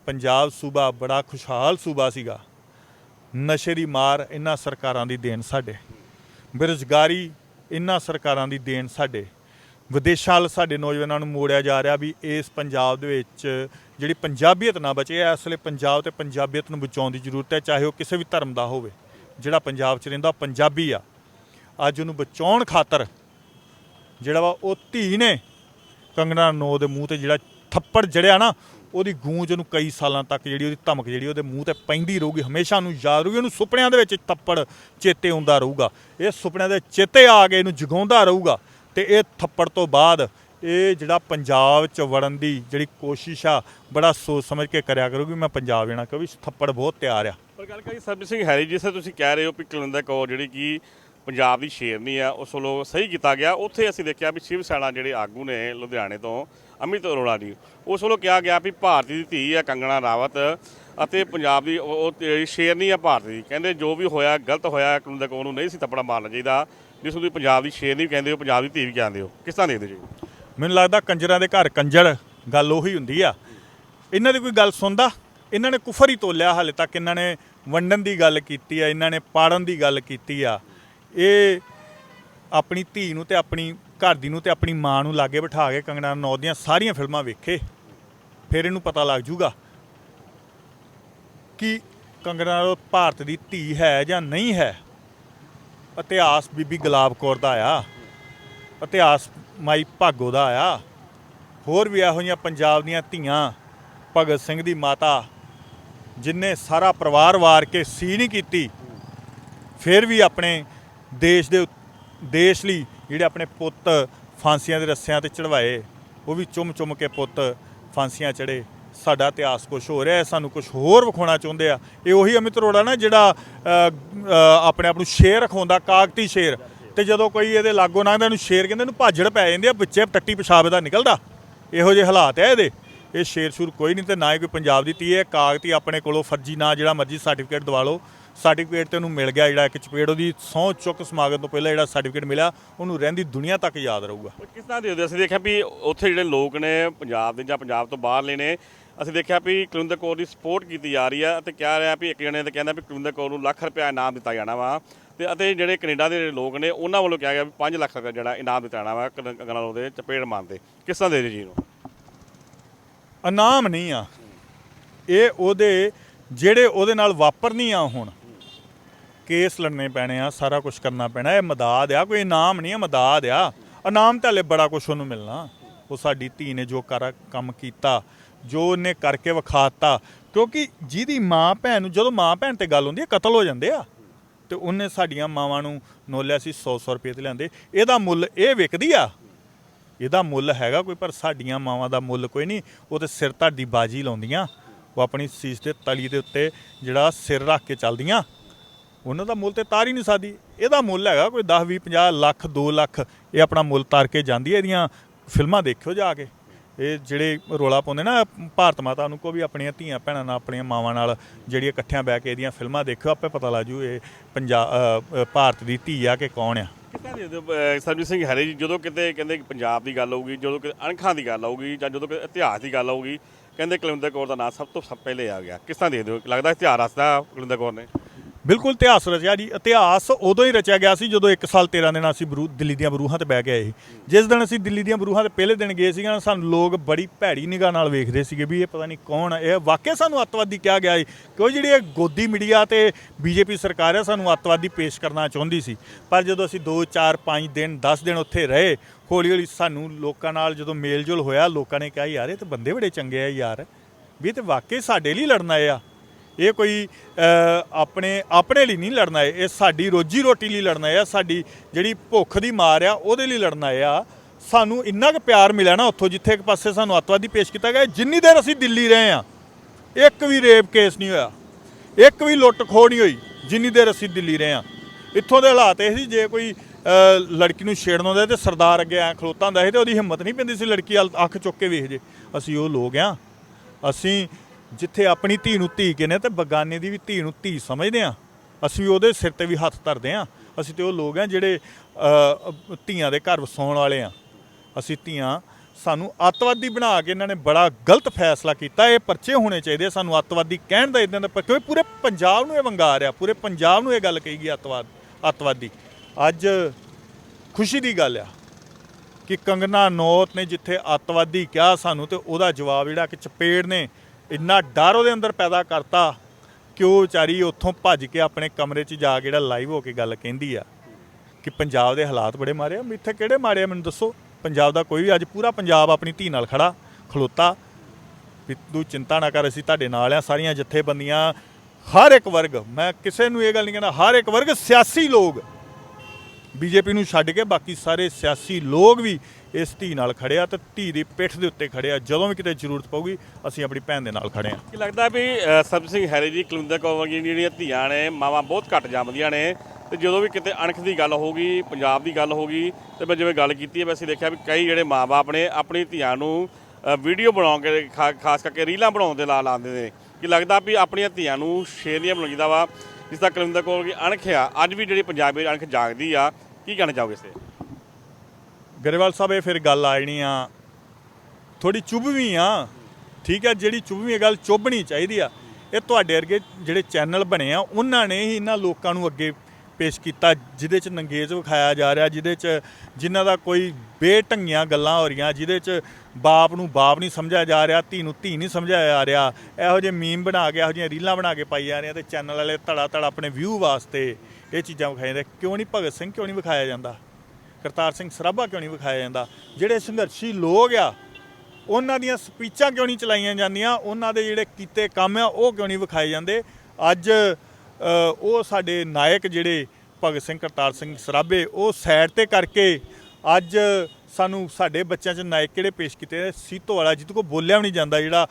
ਪੰਜਾਬ ਸੂਬਾ ਬੜਾ ਖੁਸ਼ਹਾਲ ਸੂਬਾ ਸੀਗਾ। ਨਸ਼ੇ ਦੀ ਮਾਰ ਇਹਨਾਂ ਸਰਕਾਰਾਂ ਦੀ ਦੇਣ ਸਾਡੇ। ਬੇਰੁਜ਼ਗਾਰੀ ਇਹਨਾਂ ਸਰਕਾਰਾਂ ਦੀ ਦੇਣ ਸਾਡੇ। ਵਿਦੇਸ਼ਾਂ ਵੱਲ ਸਾਡੇ ਨੌਜਵਾਨਾਂ ਨੂੰ ਮੋੜਿਆ ਜਾ ਰਿਹਾ ਵੀ ਇਸ ਪੰਜਾਬ ਦੇ ਵਿੱਚ ਜਿਹੜੀ ਪੰਜਾਬੀਅਤ ਨਾ ਬਚੇ, ਇਸ ਲਈ ਪੰਜਾਬ ਤੇ ਪੰਜਾਬੀਅਤ ਨੂੰ ਬਚਾਉਣ ਦੀ ਜ਼ਰੂਰਤ ਹੈ, ਚਾਹੇ ਉਹ ਕਿਸੇ ਵੀ ਧਰਮ ਦਾ ਹੋਵੇ। ਜਿਹੜਾ ਪੰਜਾਬ 'ਚ ਰਹਿੰਦਾ, ਉਹ ਪੰਜਾਬੀ ਆ। ਅੱਜ ਉਹਨੂੰ ਬਚਾਉਣ ਖਾਤਰ ਜਿਹੜਾ ਵਾ ਉਹ ਧੀ ਨੇ ਕੰਗਣਾ ਨੋ ਦੇ ਮੂੰਹ ਤੇ ਜਿਹੜਾ ਥੱਪੜ ਜੜਿਆ ਨਾ, ਉਹਦੀ ਗੂੰਜ ਉਹਨੂੰ ਕਈ ਸਾਲਾਂ ਤੱਕ ਜਿਹੜੀ ਉਹਦੀ ਧਮਕ ਜਿਹੜੀ ਉਹਦੇ ਮੂੰਹ ਤੇ ਪੈਂਦੀ ਰਹੂਗੀ, ਹਮੇਸ਼ਾ ਉਹਨੂੰ ਯਾਦ ਰਹੂਗੀ, ਉਹਨੂੰ ਸੁਪਨਿਆਂ ਦੇ ਵਿੱਚ ਥੱਪੜ ਚੇਤੇ ਆਉਂਦਾ ਰਹੂਗਾ। ਇਹ ਸੁਪਨਿਆਂ ਦੇ ਚੇਤੇ ਆ ਕੇ ਇਹਨੂੰ ਜਗਾਉਂਦਾ ਰਹੂਗਾ ਤੇ ਇਹ ਥੱਪੜ ਤੋਂ ਬਾਅਦ ਇਹ ਜਿਹੜਾ ਪੰਜਾਬ ਚ ਵੜਨ ਦੀ ਜਿਹੜੀ ਕੋਸ਼ਿਸ਼ ਆ, ਬੜਾ ਸੋਚ ਸਮਝ ਕੇ ਕਰਿਆ ਕਰੂਗੀ ਮੈਂ ਪੰਜਾਬ ਜਾਣਾ ਕਿਉਂਕਿ ਥੱਪੜ ਬਹੁਤ ਤਿਆਰ ਆ। ਪਰ ਗੱਲ ਕਰੀ ਸਰਬਜੀਤ ਸਿੰਘ ਹੈਰੀ ਜਿਸ ਸਰ, ਤੁਸੀਂ ਕਹਿ ਰਹੇ ਹੋ ਕਿ ਕੁਲਵਿੰਦਰ ਕੌਰ ਜਿਹੜੀ ਕਿ ਪੰਜਾਬ ਦੀ ਸ਼ੇਰਨੀ ਆ, ਉਸ ਵੱਲੋਂ ਸਹੀ ਕੀਤਾ ਗਿਆ। ਉੱਥੇ ਅਸੀਂ ਦੇਖਿਆ ਵੀ ਸ਼ਿਵ ਸੈਨਾ ਜਿਹੜੇ ਆਗੂ ਨੇ ਲੁਧਿਆਣੇ ਤੋਂ ਅਮਿਤ ਅਰੋੜਾ ਜੀ, ਉਸ ਵੱਲੋਂ ਕਿਹਾ ਗਿਆ ਵੀ ਭਾਰਤੀ ਦੀ ਧੀ ਆ ਕੰਗਣਾ ਰਾਵਤ ਅਤੇ ਪੰਜਾਬ ਦੀ ਉਹ ਉਹ ਜਿਹੜੀ ਸ਼ੇਰਨੀ ਆ ਭਾਰਤ ਦੀ। ਕਹਿੰਦੇ ਜੋ ਵੀ ਹੋਇਆ, ਗਲਤ ਹੋਇਆ ਕੁਲਵਿੰਦਰ ਕੌਰ ਨੂੰ ਨਹੀਂ ਸੀ ਤੱਪੜਾ ਮਾਰਨਾ ਚਾਹੀਦਾ। ਜਿਸ ਨੂੰ ਤੁਸੀਂ ਪੰਜਾਬ ਦੀ ਸ਼ੇਰਨੀ ਵੀ ਕਹਿੰਦੇ ਹੋ, ਪੰਜਾਬ ਦੀ ਧੀ ਵੀ ਕਹਿੰਦੇ ਹੋ। ਕਿਸ ਤਰ੍ਹਾਂ ਦੇਖਦੇ ਜੀ? ਮੈਨੂੰ ਲੱਗਦਾ ਕੰਜਰਾਂ ਦੇ ਘਰ ਕੰਜੜ ਗੱਲ ਉਹੀ ਹੁੰਦੀ ਆ। ਇਹਨਾਂ ਦੀ ਕੋਈ ਗੱਲ ਸੁਣਦਾ? ਇਹਨਾਂ ਨੇ ਕੁਫਰ ਹੀ ਤੋਲਿਆ ਹਾਲੇ ਤੱਕ। ਇਹਨਾਂ ਨੇ ਵੰਡਣ ਦੀ ਗੱਲ ਕੀਤੀ ਆ, ਇਹਨਾਂ ਨੇ ਪਾੜਨ ਦੀ ਗੱਲ ਕੀਤੀ ਆ। ਇਹ ਆਪਣੀ ਧੀ ਨੂੰ ਤੇ ਆਪਣੀ ਘਰ ਦੀ ਨੂੰ ਤੇ ਆਪਣੀ ਮਾਂ ਨੂੰ ਲਾਗੇ ਬਿਠਾ ਕੇ ਕੰਗਣਾ ਨੌ ਦੀਆਂ ਸਾਰੀਆਂ ਫਿਲਮਾਂ ਵੇਖੇ, ਫਿਰ ਇਹਨੂੰ ਪਤਾ ਲੱਗ ਜੂਗਾ ਕਿ ਕੰਗਣਾ ਭਾਰਤ ਦੀ ਧੀ ਹੈ ਜਾਂ ਨਹੀਂ ਹੈ। ਇਤਿਹਾਸ ਬੀਬੀ ਗੁਲਾਬ ਕੌਰ ਦਾ ਆ, ਇਤਿਹਾਸ ਮਾਈ ਭਾਗੋ ਦਾ ਆ। ਹੋਰ ਵੀ ਇਹੋ ਜਿਹੀਆਂ ਪੰਜਾਬ ਦੀਆਂ ਧੀਆਂ ਭਗਤ ਸਿੰਘ ਦੀ ਮਾਤਾ, ਜਿਨੇ ਸਾਰਾ ਪਰਿਵਾਰ ਵਾਰ ਕੇ ਸੀ ਨਹੀਂ ਕੀਤੀ, ਫਿਰ ਵੀ ਆਪਣੇ ਦੇਸ਼ ਦੇ ਦੇਸ਼ ਲਈ ਜਿਹੜੇ ਆਪਣੇ ਪੁੱਤ ਫਾਂਸੀਆਂ ਦੇ ਰੱਸਿਆਂ ਤੇ ਚੜਵਾਏ ਉਹ ਵੀ ਚੁੰਮ ਚੁੰਮ ਕੇ ਪੁੱਤ ਫਾਂਸੀਆਂ ਚੜੇ ਸਾਡਾ ਇਤਿਹਾਸ ਕੁਝ ਹੋ ਰਿਹਾ ਹੈ, ਸਾਨੂੰ ਕੁਝ ਹੋਰ ਵਿਖਾਉਣਾ ਚਾਹੁੰਦੇ ਆ। ਇਹ ਉਹੀ ਅਮਿਤ ਅਰੋੜਾ ਨਾ ਜਿਹੜਾ ਆਪਣੇ ਆਪ ਨੂੰ ਸ਼ੇਰ ਰਖਾਉਂਦਾ, ਕਾਗਤੀ ਸ਼ੇਰ। ਤੇ ਜਦੋਂ ਕੋਈ ਇਹਦੇ ਲਾਗੋਂ ਲੰਘਦਾ, ਇਹਨੂੰ ਸ਼ੇਰ ਕਹਿੰਦੇ, ਇਹਨੂੰ ਭਾਜੜ ਪੈ ਜਾਂਦੀ ਆ ਵਿੱਚੇ ਟੱਟੀ ਪਿਸ਼ਾਬ ਦਾ ਨਿਕਲਦਾ। ਇਹੋ ਜਿਹੇ ਹਾਲਾਤ ਹੈ ਇਹਦੇ। ਇਹ ਸ਼ੇਰ ਸ਼ੂਰ ਕੋਈ ਨਹੀਂ ਤੇ ਨਾ ਹੀ ਕੋਈ ਪੰਜਾਬ ਦੀ ਧੀ ਹੈ, ਕਾਗਤੀ ਆਪਣੇ ਕੋਲੋਂ ਫਰਜ਼ੀ ਨਾ ਜਿਹੜਾ ਮਰਜ਼ੀ ਸਰਟੀਫਿਕੇਟ ਦਵਾ ਲਓ। ਸਰਟੀਫਿਕੇਟ ਤੇ ਉਹਨੂੰ ਮਿਲ ਗਿਆ ਜਿਹੜਾ ਇੱਕ ਚਪੇੜ ਉਹਦੀ ਸਹੁੰ ਚੁੱਕ ਸਮਾਗਮ ਤੋਂ ਪਹਿਲਾਂ ਜਿਹੜਾ ਸਰਟੀਫਿਕੇਟ ਮਿਲਿਆ ਉਹਨੂੰ ਰਹਿੰਦੀ ਦੁਨੀਆ ਤੱਕ ਯਾਦ ਰਹੂਗਾ। ਕਿਸ ਤਰ੍ਹਾਂ ਹੋ? ਅਸੀਂ ਦੇਖਿਆ ਵੀ ਉੱਥੇ ਜਿਹੜੇ ਲੋਕ ਨੇ ਪੰਜਾਬ ਦੇ ਜਾਂ ਪੰਜਾਬ ਤੋਂ ਬਾਹਰਲੇ ਨੇ ਅਸੀਂ ਦੇਖਿਆ ਵੀ ਕੁਲਵਿੰਦਰ ਕੌਰ ਦੀ ਸਪੋਰਟ ਕੀਤੀ ਜਾ ਰਹੀ ਆ ਅਤੇ ਕਹਿ ਰਿਹਾ ਵੀ ਇੱਕ ਜਣੇ ਤੇ ਕਹਿੰਦਾ ਵੀ ਕੁਲਵਿੰਦਰ ਕੌਰ ਨੂੰ ਲੱਖ ਰੁਪਇਆ ਇਨਾਮ ਦਿੱਤਾ ਜਾਣਾ ਵਾ ਤੇ ਅਤੇ ਜਿਹੜੇ ਕੈਨੇਡਾ ਦੇ ਲੋਕ ਨੇ ਉਹਨਾਂ ਵੱਲੋਂ ਕਿਹਾ ਗਿਆ ਵੀ 5 ਲੱਖ ਰੁਪਇਆ ਜਿਹੜਾ ਇਨਾਮ ਦਿੱਤਾ ਜਾਣਾ ਵਾ ਕੰਗਣਾ ਉਹਦੇ ਚਪੇੜ ਮਾਰਦੇ ਕਿਸ ਤਰ੍ਹਾਂ ਦੇ ਜੀ ਨੂੰ ਇਨਾਮ ਨਹੀਂ ਆ। ਇਹ ਉਹਦੇ ਜਿਹੜੇ ਉਹਦੇ ਨਾਲ ਵਾਪਰਨੀ ਆ ਹੁਣ ਕੇਸ ਲੜਨੇ ਪੈਣੇ ਆ, ਸਾਰਾ ਕੁਝ ਕਰਨਾ ਪੈਣਾ, ਇਹ ਮਦਦ ਆ, ਕੋਈ ਇਨਾਮ ਨਹੀਂ ਆ ਮਦਦ ਆ। ਇਨਾਮ ਤਾਂ ਹਲੇ ਬੜਾ ਕੁਝ ਉਹਨੂੰ ਮਿਲਣਾ। ਉਹ ਸਾਡੀ ਧੀ ਨੇ ਜੋ ਕਰ, ਕੰਮ ਕੀਤਾ, ਜੋ ਉਹਨੇ ਕਰਕੇ ਵਿਖਾਤਾ, ਕਿਉਂਕਿ ਜਿਹਦੀ ਮਾਂ ਭੈਣ ਨੂੰ, ਜਦੋਂ ਮਾਂ ਭੈਣ ਤੇ ਗੱਲ ਹੁੰਦੀ ਹੈ ਕਤਲ ਹੋ ਜਾਂਦੇ ਆ। ਤੇ ਉਹਨੇ ਸਾਡੀਆਂ ਮਾਵਾਂ ਨੂੰ ਨੋਲਿਆ ਸੀ 100 100 ਰੁਪਏ ਤੇ ਲਿਆਂਦੇ। ਇਹਦਾ ਮੁੱਲ ਇਹ ਵਿਕਦੀ ਆ। ਇਹਦਾ ਮੁੱਲ ਹੈਗਾ ਕੋਈ, ਪਰ ਸਾਡੀਆਂ ਮਾਵਾਂ ਦਾ ਮੁੱਲ ਕੋਈ ਨਹੀਂ। ਉਹ ਤੇ ਸਿਰ ਧੜ ਬਾਜੀ ਲਾਉਂਦੀਆਂ। ਉਹ ਆਪਣੀ ਸੀਸ ਦੇ ਤਲੀ ਦੇ ਉੱਤੇ ਜਿਹੜਾ ਸਿਰ ਰੱਖ ਕੇ ਚੱਲਦੀਆਂ। ਉਹਨਾਂ ਦਾ ਮੁੱਲ ਤੇ ਤਾਰ ਹੀ ਨਹੀਂ ਸਕਦੀ। ਇਹਦਾ ਮੁੱਲ ਹੈਗਾ ਕੋਈ 10 20 50 ਲੱਖ 2 ਲੱਖ। ਇਹ ਆਪਣਾ ਮੁੱਲ ਤਾਰ ਕੇ ਜਾਂਦੀ ਹੈ ਇਹਦੀਆਂ ਫਿਲਮਾਂ ਦੇਖਿਓ ਜਾ ਕੇ। ਇਹ ਜਿਹੜੇ ਰੋਲਾ ਪਾਉਂਦੇ ਨਾ ਭਾਰਤ ਮਾਤਾ ਨੂੰ, ਕੋ ਵੀ ਆਪਣੀਆਂ ਧੀਆਂ ਭੈਣਾਂ ਨਾਲ, ਆਪਣੀਆਂ ਮਾਵਾਂ ਨਾਲ ਜਿਹੜੀਆਂ ਇਕੱਠਿਆਂ ਬਹਿ ਕੇ ਇਹਦੀਆਂ ਫਿਲਮਾਂ ਦੇਖਿਓ, ਆਪੇ ਪਤਾ ਲੱਗ ਜੂ ਇਹ ਪੰਜਾਬ ਭਾਰਤ ਦੀ ਧੀ ਆ ਕਿ ਕੌਣ ਆ। ਕਿੱਦਾਂ ਦੇ ਦਿਓ ਸਰਬਜੀਤ ਸਿੰਘ ਹਰੇ ਜੀ ਜਦੋਂ ਕਿਤੇ ਕਹਿੰਦੇ ਪੰਜਾਬ ਦੀ ਗੱਲ ਆਊਗੀ ਜਦੋਂ ਕਿ ਅਣਖਾਂ ਦੀ ਗੱਲ ਆਊਗੀ ਜਾਂ ਜਦੋਂ ਕਿ ਇਤਿਹਾਸ ਦੀ ਗੱਲ ਆਊਗੀ ਕਹਿੰਦੇ ਕੁਲਵਿੰਦਰ ਕੌਰ ਦਾ ਨਾਮ ਸਭ ਤੋਂ ਸਭ ਪਹਿਲੇ ਆ ਗਿਆ। ਕਿਸ ਤਰ੍ਹਾਂ ਦੇਖਦੇ ਹੋ ਲੱਗਦਾ ਇਤਿਹਾਸ ਰਸਦਾ ਕੁਲਵਿੰਦਰ ਕੌਰ ਨੇ। ਬਿਲਕੁਲ ਇਤਿਹਾਸ ਰਚਿਆ ਜੀ। ਇਤਿਹਾਸ ਉਦੋਂ ਹੀ ਰਚਿਆ ਗਿਆ ਸੀ ਜਦੋਂ 1 ਸਾਲ 13 ਦਿਨ ਅਸੀਂ ਬਰੂ ਦਿੱਲੀ ਦੀਆਂ ਬਰੂਹਾਂ ਤੇ ਬਹਿ ਕੇ ਆਏ। ਸੀ ਜਿਸ ਦਿਨ ਅਸੀਂ ਦਿੱਲੀ ਦੀਆਂ ਬਰੂਹਾਂ ਤੇ ਪਹਿਲੇ ਦਿਨ ਗਏ ਸੀਗਾ ਸਾਨੂੰ ਲੋਕ ਬੜੀ ਭੈੜੀ ਨਿਗਾਹ ਨਾਲ ਵੇਖਦੇ ਸੀਗੇ ਵੀ ਇਹ ਪਤਾ ਨਹੀਂ ਕੌਣ ਹੈ ਇਹ ਵਾਕਿਆ ਸਾਨੂੰ ਅੱਤਵਾਦੀ ਕਿਹਾ ਗਿਆ ਸੀ ਕਿਉਂ ਜਿਹੜੀ ਇਹ ਗੋਦੀ ਮੀਡੀਆ ਤੇ ਬੀਜੇਪੀ ਸਰਕਾਰ ਹੈ ਸਾਨੂੰ ਅੱਤਵਾਦੀ ਪੇਸ਼ ਕਰਨਾ ਚਾਹੁੰਦੀ ਸੀ। ਪਰ ਜਦੋਂ ਅਸੀਂ 2 4 5 ਦਿਨ 10 ਦਿਨ ਉੱਥੇ ਰਹੇ ਹੌਲੀ ਹੌਲੀ ਸਾਨੂੰ ਲੋਕਾਂ ਨਾਲ ਜਦੋਂ ਮੇਲਜੋਲ ਹੋਇਆ, ਲੋਕਾਂ ਨੇ ਕਿਹਾ, ਯਾਰ, ਇਹ ਤਾਂ ਬੰਦੇ ਬੜੇ ਚੰਗੇ ਆ ਯਾਰ। ਵੀ ਇਹ ਤੇ ਵਾਕਈ ਸਾਡੇ ਲਈ ਲੜਨਾ ਆਏ ਆ। ਇਹ ਕੋਈ ਆਪਣੇ ਆਪਣੇ ਲਈ ਨਹੀਂ ਲੜਨਾ ਹੈ ਇਹ ਸਾਡੀ ਰੋਜੀ ਰੋਟੀ ਲਈ ਲੜਨਾ ਹੈ ਸਾਡੀ ਜਿਹੜੀ ਭੁੱਖ ਦੀ ਮਾਰ ਆ, ਉਹਦੇ ਲਈ ਲੜਨਾ ਆ। ਸਾਨੂੰ ਇੰਨਾ ਕੁ ਪਿਆਰ ਮਿਲਿਆ ਨਾ ਉੱਥੋਂ ਜਿੱਥੇ ਇੱਕ ਪਾਸੇ ਸਾਨੂੰ ਅੱਤਵਾਦੀ ਪੇਸ਼ ਕੀਤਾ ਗਿਆ, ਜਿੰਨੀ ਦੇਰ ਅਸੀਂ ਦਿੱਲੀ ਰਹੇ ਆ, ਇੱਕ ਵੀ ਰੇਪ ਕੇਸ ਨਹੀਂ ਹੋਇਆ। ਇੱਕ ਵੀ ਲੁੱਟ ਖੋਹ ਨਹੀਂ ਹੋਈ, ਜਿੰਨੀ ਦੇਰ ਅਸੀਂ ਦਿੱਲੀ ਰਹੇ ਆ। ਇੱਥੋਂ ਦੇ ਹਾਲਾਤ ਇਹ ਸੀ, ਜੇ ਕੋਈ ਲੜਕੀ ਨੂੰ ਛੇੜਨ ਆਉਂਦਾ ਤੇ ਸਰਦਾਰ ਅੱਗੇ ਐ ਖਲੋਤਾ ਹੁੰਦਾ ਸੀ ਤੇ ਉਹਦੀ ਹਿੰਮਤ ਨਹੀਂ ਪੈਂਦੀ ਸੀ ਲੜਕੀ ਵੱਲ ਅੱਖ ਚੁੱਕ ਕੇ ਵੇਖ ਜੇ। ਅਸੀਂ ਉਹ ਲੋਕ ਆ। ਅਸੀਂ ਜਿੱਥੇ ਆਪਣੀ ਧੀ ਨੂੰ ਧੀ ਕਹਿੰਦੇ ਤੇ ਬਗਾਨੇ ਦੀ ਵੀ ਧੀ ਨੂੰ ਧੀ ਸਮਝਦੇ ਆ। ਅਸੀਂ ਵੀ ਉਹਦੇ ਸਿਰ ਤੇ ਵੀ ਹੱਥ ਧਰਦੇ ਆ। ਅਸੀਂ ਤੇ ਉਹ ਲੋਕ ਆ ਜਿਹੜੇ ਧੀਆਂ ਦੇ ਘਰ ਵਸਾਉਣ ਵਾਲੇ ਆ। ਅਸੀਂ ਧੀਆਂ ਸਾਨੂੰ ਅੱਤਵਾਦੀ ਬਣਾ ਕੇ ਇਹਨਾਂ ਨੇ ਬੜਾ ਗਲਤ ਫੈਸਲਾ ਕੀਤਾ। ਇਹ ਪਰਚੇ ਹੋਣੇ ਚਾਹੀਦੇ ਆ, ਸਾਨੂੰ ਅੱਤਵਾਦੀ ਕਹਿਣ ਦਾ ਇਦਾਂ ਦਾ ਪਰ- ਕਿਉਂਕਿ ਪੂਰੇ ਪੰਜਾਬ ਨੂੰ ਇਹ ਵੰਗਾ ਰਿਹਾ। ਪੂਰੇ ਪੰਜਾਬ ਨੂੰ ਇਹ ਗੱਲ ਕਹੀ ਗਈ ਅੱਤਵਾਦ ਅੱਤਵਾਦੀ। ਅੱਜ ਖੁਸ਼ੀ ਦੀ ਗੱਲ ਆ ਕਿ ਕੰਗਨਾ ਨੌਤ ਨੇ ਜਿੱਥੇ ਅੱਤਵਾਦੀ ਕਿਹਾ ਸਾਨੂੰ ਤੇ ਉਹਦਾ ਜਵਾਬ ਜਿਹੜਾ ਕਿ ਚਪੇੜ ਨੇ ਇੰਨਾ ਡਰ ਉਹਦੇ ਅੰਦਰ ਪੈਦਾ ਕਰਤਾ ਕਿ ਉਹ ਵਿਚਾਰੀ ਉੱਥੋਂ ਭੱਜ ਕੇ ਆਪਣੇ ਕਮਰੇ 'ਚ ਜਾ ਕੇ ਜਿਹੜਾ ਲਾਈਵ ਹੋ ਕੇ ਗੱਲ ਕਹਿੰਦੀ ਆ ਕਿ ਪੰਜਾਬ ਦੇ ਹਾਲਾਤ ਬੜੇ ਮਾਰੇ ਆ। ਇੱਥੇ ਕਿਹੜੇ ਮਾਰੇ ਆ, ਮੈਨੂੰ ਦੱਸੋ। ਪੰਜਾਬ ਦਾ ਕੋਈ ਵੀ, ਅੱਜ ਪੂਰਾ ਪੰਜਾਬ ਆਪਣੀ ਧੀ ਨਾਲ ਖੜਾ, ਖਲੋਤਾ ਵੀ ਤੂੰ ਚਿੰਤਾ ਨਾ ਕਰ, ਅਸੀਂ ਤੁਹਾਡੇ ਨਾਲ ਆ, ਸਾਰੀਆਂ ਜਥੇਬੰਦੀਆਂ, ਹਰ ਇੱਕ ਵਰਗ, ਮੈਂ ਕਿਸੇ ਨੂੰ ਇਹ ਗੱਲ ਨਹੀਂ ਕਹਿੰਦਾ, ਹਰ ਇੱਕ ਵਰਗ ਸਿਆਸੀ ਲੋਕ ਬੀਜੇਪੀ ਨੂੰ ਛੱਡ ਕੇ ਬਾਕੀ ਸਾਰੇ ਸਿਆਸੀ ਲੋਕ ਵੀ ਇਸ ਧੀ ਨਾਲ ਖੜੇ ਆ ਤੇ ਧੀ ਦੀ ਪਿੱਠ ਦੇ ਉੱਤੇ ਖੜੇ ਆ। ਜਦੋਂ ਵੀ ਕਿਤੇ ਜ਼ਰੂਰਤ ਪਊਗੀ ਅਸੀਂ ਆਪਣੀ ਭੈਣ ਦੇ ਨਾਲ ਖੜੇ ਆ। ਕੀ ਲੱਗਦਾ ਵੀ ਅ, ਸਿੰਘ ਹੈਰੀ ਜੀ ਕੁਲਵਿੰਦਰ ਕੌਰ ਵਰਗੀਆਂ ਜਿਹੜੀਆਂ ਧੀਆਂ ਨੇ ਮਾਵਾਂ ਬਹੁਤ ਘੱਟ ਜੰਮਦੀਆਂ ਨੇ। ਤੇ ਜਦੋਂ ਵੀ ਕਿਤੇ ਅਣਖ ਦੀ ਗੱਲ ਹੋਊਗੀ ਪੰਜਾਬ ਦੀ ਗੱਲ ਹੋਊਗੀ ਤੇ ਮੈਂ ਜਿਵੇਂ ਗੱਲ ਕੀਤੀ ਹੈ ਵੈਸੇ ਦੇਖਿਆ ਵੀ ਕਈ ਜਿਹੜੇ ਮਾਪੇ ਨੇ ਆਪਣੀ ਧੀਆਂ ਨੂੰ ਵੀਡੀਓ ਬਣਾਉਣ ਕੇ ਖਾ- ਖਾਸ ਕਰਕੇ ਰੀਲਾਂ ਬਣਾਉਣ ਦੇ ਲਾ ਲਾਉਂਦੇ ਨੇ। ਕਿ ਲੱਗਦਾ ਵੀ ਆਪਣੀਆਂ ਧੀਆਂ ਨੂੰ ਸ਼ੇਰੀਆਂ ਬਣਾਉਣਾ ਚਾਹੀਦਾ ਵਾ ਜਿਸ ਦਾ ਕਲਵਿੰਦਰ ਕੌਰ ਦੀ ਅਣਖ ਆ ਅੱਜ ਵੀ ਜਿਹੜੀ ਪੰਜਾਬੀ ਅਣਖ ਜਾਗਦੀ ਆ ਕੀ ਕਹਿਣਾ ਚਾਹੋਗੇ ਇਸ ਤੇ? ਗਰੇਵਾਲ ਸਾਹਿਬ, ਇਹ ਫਿਰ ਗੱਲ ਆ ਜਣੀ ਆ। ਥੋੜੀ ਚੁਭਵੀਂ ਆ। ਠੀਕ ਹੈ ਜਿਹੜੀ ਚੁਭਵੀਂ ਗੱਲ ਚੁੱਭਣੀ ਚਾਹੀਦੀ ਆ। ਇਹ ਤੁਹਾਡੇ ਵਰਗੇ ਜਿਹੜੇ ਚੈਨਲ ਬਣੇ ਆ, ਉਹਨਾਂ ਨੇ ਹੀ ਇਹਨਾਂ ਲੋਕਾਂ ਨੂੰ ਅੱਗੇ ਪੇਸ਼ ਕੀਤਾ, ਜਿਹਦੇ ਚ ਨੰਗੇਜ ਵਿਖਾਇਆ ਜਾ ਰਿਹਾ, ਜਿਹਦੇ ਚ ਜਿਨ੍ਹਾਂ ਦਾ ਕੋਈ ਬੇਢੰਗੀਆਂ ਗੱਲਾਂ ਹੋ ਰਹੀਆਂ, ਜਿਹਦੇ ਚ ਬਾਪ ਨੂੰ ਬਾਪ ਨਹੀਂ ਸਮਝਿਆ ਜਾ ਰਿਹਾ, ਧੀ ਨੂੰ ਧੀ ਨਹੀਂ ਸਮਝਿਆ ਜਾ ਰਿਹਾ। ਇਹੋ ਜਿਹੇ ਮੀਮ ਬਣਾ ਕੇ, ਇਹੋ ਜਿਹੀਆਂ ਰੀਲਾਂ ਬਣਾ ਕੇ ਪਾਈ ਜਾ ਰਹੀਆਂ ਤੇ ਚੈਨਲ ਵਾਲੇ ਧੜਾ ਧੜਾ ਆਪਣੇ ਵਿਊ ਵਾਸਤੇ ਇਹ ਚੀਜ਼ਾਂ ਵਿਖਾਈਆਂ ਜਾਂਦੇ ਕਿਉਂ ਨਹੀਂ ਭਗਤ ਸਿੰਘ ਕਿਉਂ ਨਹੀਂ ਵਿਖਾਇਆ ਜਾਂਦਾ? ਕਰਤਾਰ ਸਿੰਘ ਸਰਾਭਾ ਕਿਉਂ ਨਹੀਂ ਵਿਖਾਇਆ ਜਾਂਦਾ? ਜਿਹੜੇ ਸੰਘਰਸ਼ੀ ਲੋਕ ਆ, ਉਹਨਾਂ ਦੀਆਂ ਸਪੀਚਾਂ ਕਿਉਂ ਨਹੀਂ ਚਲਾਈਆਂ ਜਾਂਦੀਆਂ? ਉਹਨਾਂ ਦੇ ਜਿਹੜੇ ਕੀਤੇ ਕੰਮ ਆ, ਉਹ ਕਿਉਂ ਨਹੀਂ ਵਿਖਾਏ ਜਾਂਦੇ? ਅੱਜ ਉਹ ਸਾਡੇ ਨਾਇਕ ਜਿਹੜੇ ਭਗਤ ਸਿੰਘ, ਕਰਤਾਰ ਸਿੰਘ ਸਰਾਭੇ, ਉਹ ਸਾਈਡ ਤੇ ਕਰਕੇ ਅੱਜ ਸਾਨੂੰ ਸਾਡੇ ਬੱਚਿਆਂ 'ਚ ਨਾਇਕ ਕਿਹੜੇ ਪੇਸ਼ ਕੀਤੇ ਨੇ? ਸੀਤੋ ਵਾਲਾ, ਜਿਹਦੇ ਕੋ ਬੋਲਿਆ ਵੀ ਨਹੀਂ ਜਾਂਦਾ ਜਿਹੜਾ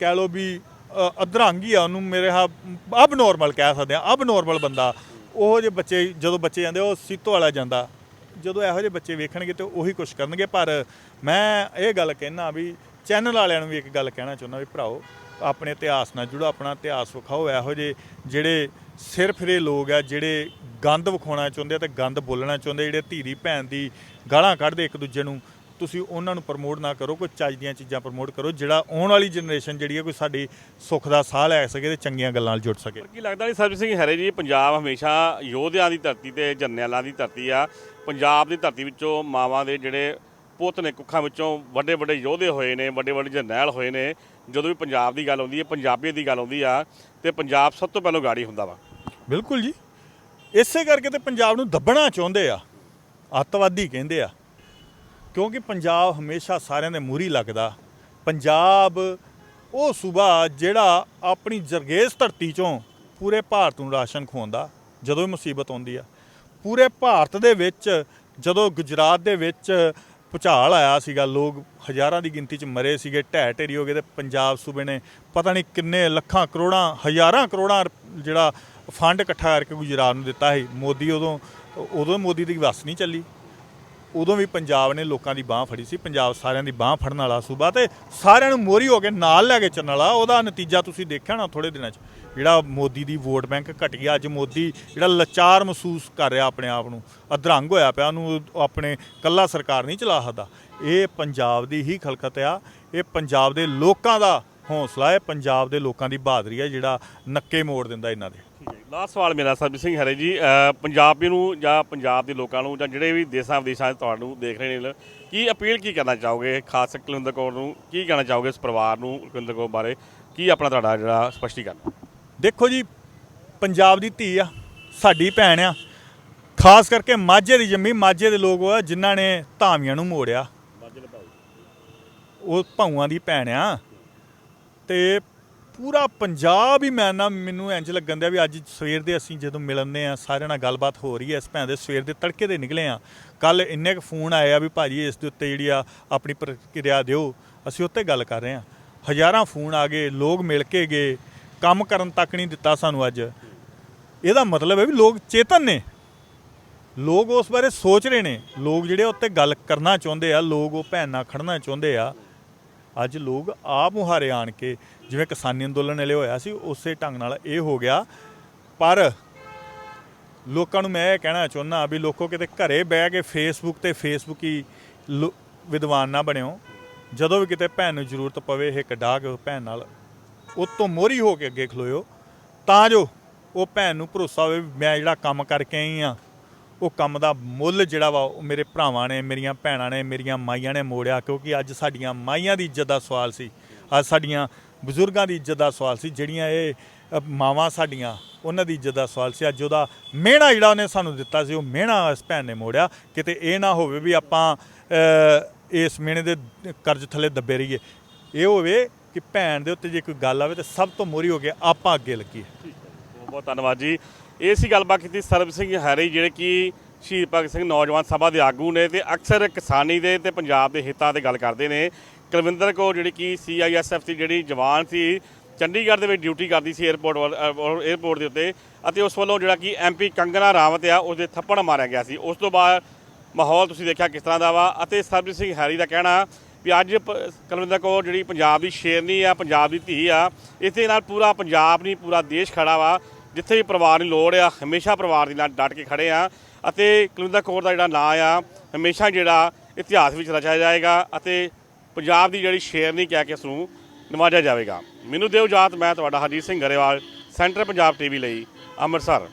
ਕਹਿ ਲੋ ਵੀ ਅ, ਅਧਰੰਗੀ ਆ ਉਹਨੂੰ ਮੇਰੇ ਹਾ ਅਬ ਨੋਰਮਲ ਕਹਿ ਸਕਦੇ ਆ ਅਬ ਨੋਰਮਲ ਬੰਦਾ ਉਹ ਜੇ ਬੱਚੇ ਜਦੋਂ ਬੱਚੇ ਜਾਂਦੇ ਉਹ ਸੀਤੋ ਵਾਲਾ ਜਾਂਦਾ। ਜਦੋਂ ਇਹੋ ਜਿਹੇ ਬੱਚੇ ਵੇਖਣਗੇ ਤੇ ਉਹੀ ਕੁਝ ਕਰਨਗੇ ਪਰ ਮੈਂ ਇਹ ਗੱਲ ਕਹਿਣਾ ਵੀ ਚੈਨਲ ਵਾਲਿਆਂ ਨੂੰ ਵੀ ਇੱਕ ਗੱਲ ਕਹਿਣਾ ਚਾਹੁੰਦਾ ਵੀ ਭਰਾਓ ਆਪਣੇ ਇਤਿਹਾਸ ਨਾਲ ਜੁੜੋ ਆਪਣਾ ਇਤਿਹਾਸ ਵਿਖਾਓ ਇਹੋ ਜਿਹੇ ਜਿਹੜੇ ਸਿਰ ਫਿਰੇ ਲੋਕ ਆ ਜਿਹੜੇ ਗੰਦ ਵਿਖਾਉਣਾ ਚਾਹੁੰਦੇ ਆ ਤੇ ਗੰਦ ਬੋਲਣਾ ਚਾਹੁੰਦੇ ਜਿਹੜੇ ਧੀਰੀ ਭੈਣ ਦੀ ਗਾਲਾਂ ਕੱਢਦੇ ਇੱਕ ਦੂਜੇ ਨੂੰ ਤੁਸੀਂ ਉਹਨਾਂ ਨੂੰ ਪ੍ਰਮੋਟ ਨਾ ਕਰੋ ਕੋਈ ਚੱਜ ਦੀਆਂ ਚੀਜ਼ਾਂ ਪ੍ਰਮੋਟ ਕਰੋ ਜਿਹੜਾ ਆਉਣ ਵਾਲੀ ਜਨਰੇਸ਼ਨ ਜਿਹੜੀ ਹੈ ਕੋਈ ਸਾਡੀ ਸੁੱਖ ਦਾ ਸਾਹ ਲੈ ਸਕੇ ਤੇ ਚੰਗੀਆਂ ਗੱਲਾਂ ਨਾਲ ਜੁੜ ਸਕੇ। ਕੀ ਲੱਗਦਾ ਨਹੀਂ ਸਰਬਜੀਤ ਸਿੰਘ ਹਰੇ ਜੀ ਪੰਜਾਬ ਹਮੇਸ਼ਾ ਯੋਧਿਆਂ ਦੀ ਧਰਤੀ ਤੇ ਜਰਨੈਲਾਂ ਦੀ ਧਰਤੀ ਆ। ਪੰਜਾਬ ਦੀ ਧਰਤੀ ਵਿੱਚੋਂ ਮਾਵਾਂ ਦੇ ਜਿਹੜੇ ਪੁੱਤ ਨੇ ਕੁੱਖਾਂ ਵਿੱਚੋਂ ਵੱਡੇ ਵੱਡੇ ਯੋਧੇ ਹੋਏ ਨੇ ਵੱਡੇ ਵੱਡੇ ਜਰਨੈਲ ਹੋਏ ਨੇ। ਜਦੋਂ ਵੀ ਪੰਜਾਬ ਦੀ ਗੱਲ ਆਉਂਦੀ ਹੈ ਪੰਜਾਬੀਅਤ ਦੀ ਗੱਲ ਆਉਂਦੀ ਆ ਤੇ ਪੰਜਾਬ ਸਭ ਤੋਂ ਪਹਿਲਾਂ ਗਾੜੀ ਹੁੰਦਾ ਵਾ। ਬਿਲਕੁਲ ਜੀ। ਇਸੇ ਕਰਕੇ ਤੇ ਪੰਜਾਬ ਨੂੰ ਦੱਬਣਾ ਚਾਹੁੰਦੇ ਆ। ਅੱਤਵਾਦੀ ਕਹਿੰਦੇ ਆ। ਕਿਉਂਕਿ ਪੰਜਾਬ ਹਮੇਸ਼ਾ ਸਾਰਿਆਂ ਦੇ ਮੂਹਰੀ ਲੱਗਦਾ। ਪੰਜਾਬ ਉਹ ਸੂਬਾ ਜਿਹੜਾ ਆਪਣੀ ਜਰਗੇਜ਼ ਧਰਤੀ ਚੋਂ ਪੂਰੇ ਭਾਰਤ ਨੂੰ ਰਾਸ਼ਨ ਖਵਾਉਂਦਾ, ਜਦੋਂ ਵੀ ਮੁਸੀਬਤ ਆਉਂਦੀ ਆ। ਪੂਰੇ ਭਾਰਤ ਦੇ ਵਿੱਚ ਜਦੋਂ ਗੁਜਰਾਤ ਦੇ ਵਿੱਚ ਭੁਚਾਲ ਆਇਆ ਸੀਗਾ, ਲੋਕ ਹਜ਼ਾਰਾਂ ਦੀ ਗਿਣਤੀ 'ਚ ਮਰੇ ਸੀਗੇ, ਢਹਿ ਢੇਰੀ ਹੋ ਗਏ ਤੇ ਪੰਜਾਬ ਸੂਬੇ ਨੇ ਪਤਾ ਨਹੀਂ ਕਿੰਨੇ ਲੱਖਾਂ ਕਰੋੜਾਂ, ਹਜ਼ਾਰਾਂ ਕਰੋੜਾਂ ਜਿਹੜਾ ਫੰਡ ਇਕੱਠਾ ਕਰਕੇ ਗੁਜਰਾਤ ਨੂੰ ਦਿੱਤਾ ਸੀ। ਮੋਦੀ ਉਦੋਂ ਉਦੋਂ ਮੋਦੀ ਦੀ ਵਸ ਨਹੀਂ ਚੱਲੀ। ਉਦੋਂ ਵੀ ਪੰਜਾਬ ਨੇ ਲੋਕਾਂ ਦੀ ਬਾਹ ਫੜੀ ਸੀ, ਪੰਜਾਬ ਸਾਰਿਆਂ ਦੀ ਬਾਹ ਫੜਨ ਵਾਲਾ ਸੂਬਾ ਤੇ ਸਾਰਿਆਂ ਨੂੰ ਮੋਰੀ ਹੋ ਕੇ ਨਾਲ ਲੈ ਕੇ ਚੱਲਣ ਵਾਲਾ, ਉਹਦਾ ਨਤੀਜਾ ਤੁਸੀਂ ਦੇਖਿਆ ਨਾ ਥੋੜੇ ਦਿਨਾਂ 'ਚ, ਜਿਹੜਾ ਮੋਦੀ ਦੀ ਵੋਟ ਬੈਂਕ ਘਟ ਗਿਆ, ਅੱਜ ਮੋਦੀ ਜਿਹੜਾ ਲਾਚਾਰ ਮਹਿਸੂਸ ਕਰ ਰਿਹਾ ਆਪਣੇ ਆਪ ਨੂੰ, ਅਧਰੰਗ ਹੋਇਆ ਪਿਆ, ਉਹਨੂੰ ਆਪਣੇ ਕੱਲਾ ਸਰਕਾਰ ਨਹੀਂ ਚਲਾ ਸਕਦਾ। ਇਹ ਪੰਜਾਬ ਦੀ ਹੀ ਖਲਕਤ ਆ, ਇਹ ਪੰਜਾਬ ਦੇ ਲੋਕਾਂ ਦਾ ਹੌਸਲਾ ਹੈ ਪੰਜਾਬ ਦੇ ਲੋਕਾਂ ਦੀ ਬਹਾਦਰੀ ਹੈ ਜਿਹੜਾ ਨੱਕੇ ਮੋੜ ਦਿੰਦਾ ਇਹਨਾਂ ਦੇ। ਲਾਸਟ ਸਵਾਲ ਮੇਰਾ ਸਰਬਜੀਤ ਸਿੰਘ ਹਰੇ ਜੀ ਪੰਜਾਬੀ ਨੂੰ ਜਾਂ ਪੰਜਾਬ ਦੇ ਲੋਕਾਂ ਨੂੰ ਜਾਂ ਜਿਹੜੇ ਵੀ ਦੇਸਾਂ ਵਿਦੇਸ਼ਾਂ 'ਚ ਤੁਹਾਨੂੰ ਦੇਖ ਰਹੇ ਨੇ ਕੀ ਅਪੀਲ ਕੀ ਕਰਨਾ ਚਾਹੋਗੇ? ਖਾਸ ਕੁਲਵਿੰਦਰ ਕੌਰ ਨੂੰ ਕੀ ਕਹਿਣਾ ਚਾਹੋਗੇ ਇਸ ਪਰਿਵਾਰ ਨੂੰ ਕੁਲਵਿੰਦਰ ਕੌਰ ਬਾਰੇ? ਕੀ ਆਪਣਾ ਤੁਹਾਡਾ ਜਿਹੜਾ ਸਪਸ਼ਟੀਕਰਨ? ਦੇਖੋ ਜੀ ਪੰਜਾਬ ਦੀ ਧੀ ਆ ਸਾਡੀ ਭੈਣ ਆ। ਖਾਸ ਕਰਕੇ ਮਾਝੇ ਦੀ ਜੰਮੀ ਮਾਝੇ ਦੇ ਲੋਕ ਉਹ ਆ ਜਿਨ੍ਹਾਂ ਨੇ ਧਾਮੀਆਂ ਨੂੰ ਮੋੜਿਆ। ਉਹ ਭਾਊਆਂ ਦੀ ਭੈਣ ਆ। ਤੇ ਪੂਰਾ ਪੰਜਾਬ ਹੀ ਮੈਂ ਨਾ ਮੈਨੂੰ ਇੰਜ ਲੱਗਣ ਦਿਆ ਵੀ ਅੱਜ ਸਵੇਰ ਦੇ ਅਸੀਂ ਜਦੋਂ ਮਿਲਣਦੇ ਆ, ਸਾਰਿਆਂ ਨਾਲ ਗੱਲਬਾਤ ਹੋ ਰਹੀ ਹੈ, ਇਸ ਭੈਣ ਦੇ ਸਵੇਰ ਦੇ ਤੜਕੇ ਦੇ ਨਿਕਲੇ ਆ। ਕੱਲ ਇੰਨੇ ਕੁ ਫੋਨ ਆਏ ਆ ਵੀ ਭਾਜੀ ਇਸ ਦੇ ਉੱਤੇ ਜਿਹੜੀ ਆ ਆਪਣੀ ਪ੍ਰਕਿਰਿਆ ਦਿਓ, ਅਸੀਂ ਉੱਤੇ ਗੱਲ ਕਰ ਰਹੇ ਆ। ਹਜ਼ਾਰਾਂ ਫੋਨ ਆ ਗਏ, ਲੋਕ ਮਿਲ ਕੇ ਗਏ, ਕੰਮ ਕਰਨ ਤੱਕ ਨਹੀਂ ਦਿੱਤਾ ਸਾਨੂੰ ਅੱਜ। ਇਹਦਾ ਮਤਲਬ ਹੈ ਵੀ ਲੋਕ ਚੇਤਨ ਨੇ। ਲੋਕ ਉਸ ਬਾਰੇ ਸੋਚ ਰਹੇ ਨੇ। ਲੋਕ ਜਿਹੜੇ ਉੱਤੇ ਗੱਲ ਕਰਨਾ ਚਾਹੁੰਦੇ ਆ, ਲੋਕ ਉਹ ਭੈਣ ਨਾਲ ਖੜਨਾ ਚਾਹੁੰਦੇ ਆ। ਅੱਜ ਲੋਕ ਆਪ ਮੁਹਾਰੇ ਆਣ ਕੇ ਜਿਵੇਂ ਕਿਸਾਨੀ ਅੰਦੋਲਨ ਵਾਲੇ ਹੋਇਆ ਸੀ, ਉਸੇ ਢੰਗ ਨਾਲ ਇਹ ਹੋ ਗਿਆ। ਪਰ ਲੋਕਾਂ ਨੂੰ ਮੈਂ ਇਹ ਕਹਿਣਾ ਚਾਹੁੰਦਾ ਵੀ ਲੋਕੋ ਕਿਤੇ ਘਰੇ ਬਹਿ ਕੇ ਫੇਸਬੁੱਕ ਤੇ ਫੇਸਬੁੱਕ ਹੀ ਲੋ- ਵਿਦਵਾਨ ਨਾ ਬਣਿਓ। ਜਦੋਂ ਵੀ ਕਿਤੇ ਭੈਣ ਨੂੰ ਜ਼ਰੂਰਤ ਪਵੇ ਇਹ ਡਾਹ ਕੇ ਭੈਣ ਨਾਲ ਉਹ ਤੋਂ ਮੋਰੀ ਹੋ ਕੇ ਅੱਗੇ ਖਲੋਇਓ। ਤਾਂ ਜੋ ਉਹ ਭੈਣ ਨੂੰ ਭਰੋਸਾ ਹੋਵੇ ਵੀ ਮੈਂ ਜਿਹੜਾ ਕੰਮ ਕਰਕੇ ਆਈ ਆ ਉਹ ਕੰਮ ਦਾ ਮੁੱਲ ਜਿਹੜਾ ਵਾ ਉਹ ਮੇਰੇ ਭਰਾਵਾਂ ਨੇ, ਮੇਰੀਆਂ ਭੈਣਾਂ ਨੇ, ਮੇਰੀਆਂ ਮਾਈਆਂ ਨੇ ਮੋੜਿਆ ਕਿਉਂਕਿ ਅੱਜ ਸਾਡੀਆਂ ਮਾਈਆਂ ਦੀ ਇੱਜ਼ਤ ਦਾ ਸਵਾਲ ਸੀ। ਅੱਜ ਸਾਡੀਆਂ ਬਜ਼ੁਰਗਾਂ ਦੀ ਇੱਜ਼ਤ ਦਾ ਸਵਾਲ ਸੀ, ਜਿਹੜੀਆਂ ਇਹ ਮਾਵਾਂ ਸਾਡੀਆਂ, ਉਹਨਾਂ ਦੀ ਇੱਜ਼ਤ ਦਾ ਸਵਾਲ ਸੀ। ਅੱਜ ਉਹਦਾ ਮਿਹਣਾ ਜਿਹੜਾ ਉਹਨੇ ਸਾਨੂੰ ਦਿੱਤਾ ਸੀ, ਉਹ ਮਿਹਣਾ ਇਸ ਭੈਣ ਨੇ ਮੋੜਿਆ। ਕਿਤੇ ਇਹ ਨਾ ਹੋਵੇ ਵੀ ਆਪਾਂ ਇਸ ਮਿਹਣੇ ਦੇ ਕਰਜ਼ ਥੱਲੇ ਦੱਬੇ ਰਹੀਏ। ਇਹ ਹੋਵੇ ਕਿ ਭੈਣ ਦੇ ਉੱਤੇ ਜੇ ਕੋਈ ਗੱਲ ਆਵੇ ਤਾਂ ਸਭ ਤੋਂ ਮੋਰੀ ਹੋ ਕੇ ਆਪਾਂ ਅੱਗੇ ਲੱਗੀਏ। ਬਹੁਤ ਬਹੁਤ ਧੰਨਵਾਦ ਜੀ। ਇਹ ਸੀ ਗੱਲਬਾਤ ਕੀਤੀ ਸਰਬ ਸਿੰਘ ਹਰੀ, ਜਿਹੜੇ ਕਿ ਸ਼ਹੀਦ ਭਗਤ ਸਿੰਘ ਨੌਜਵਾਨ ਸਭਾ ਦੇ ਆਗੂ ਨੇ ਤੇ ਅਕਸਰ ਕਿਸਾਨੀ ਦੇ ਤੇ ਪੰਜਾਬ ਦੇ ਹਿੱਤਾਂ ਤੇ ਗੱਲ ਕਰਦੇ ਨੇ। ਕੁਲਵਿੰਦਰ ਕੌਰ, ਜਿਹੜੀ ਕਿ ਸੀਆਈਐਸਐਫ ਦੀ ਜਿਹੜੀ ਜਵਾਨ ਸੀ, ਚੰਡੀਗੜ੍ਹ ਦੇ ਵਿੱਚ ਡਿਊਟੀ ਕਰਦੀ ਸੀ 에ਅਰਪੋਰਟ 에ਅਰਪੋਰਟ ਦੇ ਉੱਤੇ ਅਤੇ ਉਸ ਵੱਲੋਂ ਜਿਹੜਾ ਕਿ ਐਮਪੀ ਕੰਗਨਾ ਰਾਵਤ ਆ ਉਸ ਦੇ ਥੱਪੜ ਮਾਰਿਆ ਗਿਆ ਸੀ। ਉਸ ਤੋਂ ਬਾਅਦ ਮਾਹੌਲ ਤੁਸੀਂ ਦੇਖਿਆ ਕਿਸ ਤਰ੍ਹਾਂ ਦਾ ਵਾ ਅਤੇ ਸਰਬਜੀਤ ਸਿੰਘ ਹੈਰੀ ਦਾ ਕਹਿਣਾ ਵੀ ਅੱਜ ਪ- ਕੁਲਵਿੰਦਰ ਕੌਰ, ਜਿਹੜੀ ਪੰਜਾਬ ਦੀ ਸ਼ੇਰਨੀ ਆ, ਪੰਜਾਬ ਦੀ ਧੀ ਆ ਇਸ ਦੇ ਨਾਲ ਪੂਰਾ ਪੰਜਾਬ ਨਹੀਂ, ਪੂਰਾ ਦੇਸ਼ ਖੜਾ ਵਾ। ਜਿੱਥੇ ਵੀ ਪਰਿਵਾਰ ਨੂੰ ਲੋੜ ਆ, ਹਮੇਸ਼ਾ ਪਰਿਵਾਰ ਦੇ ਨਾਲ ਡਟ ਕੇ ਖੜੇ ਆ ਅਤੇ ਕੁਲਵਿੰਦਰ ਕੌਰ ਦਾ ਜਿਹੜਾ ਨਾਂ ਆ, ਹਮੇਸ਼ਾ ਜਿਹੜਾ ਇਤਿਹਾਸ ਵਿੱਚ ਰਚਿਆ ਜਾਏਗਾ ਅਤੇ ਪੰਜਾਬ ਦੀ ਜਿਹੜੀ ਸ਼ੇਰਨੀ ਕਹਿ ਕੇ ਇਸ ਨੂੰ ਨਵਾਜਿਆ ਜਾਵੇਗਾ। ਮੈਨੂੰ ਦਿਓ ਜਾਤ ਮੈਂ ਤੁਹਾਡਾ ਹਰਜੀਤ ਸਿੰਘ ਗਰੇਵਾਲ, ਸੈਂਟਰ ਪੰਜਾਬ ਟੀਵੀ ਲਈ ਅੰਮ੍ਰਿਤਸਰ।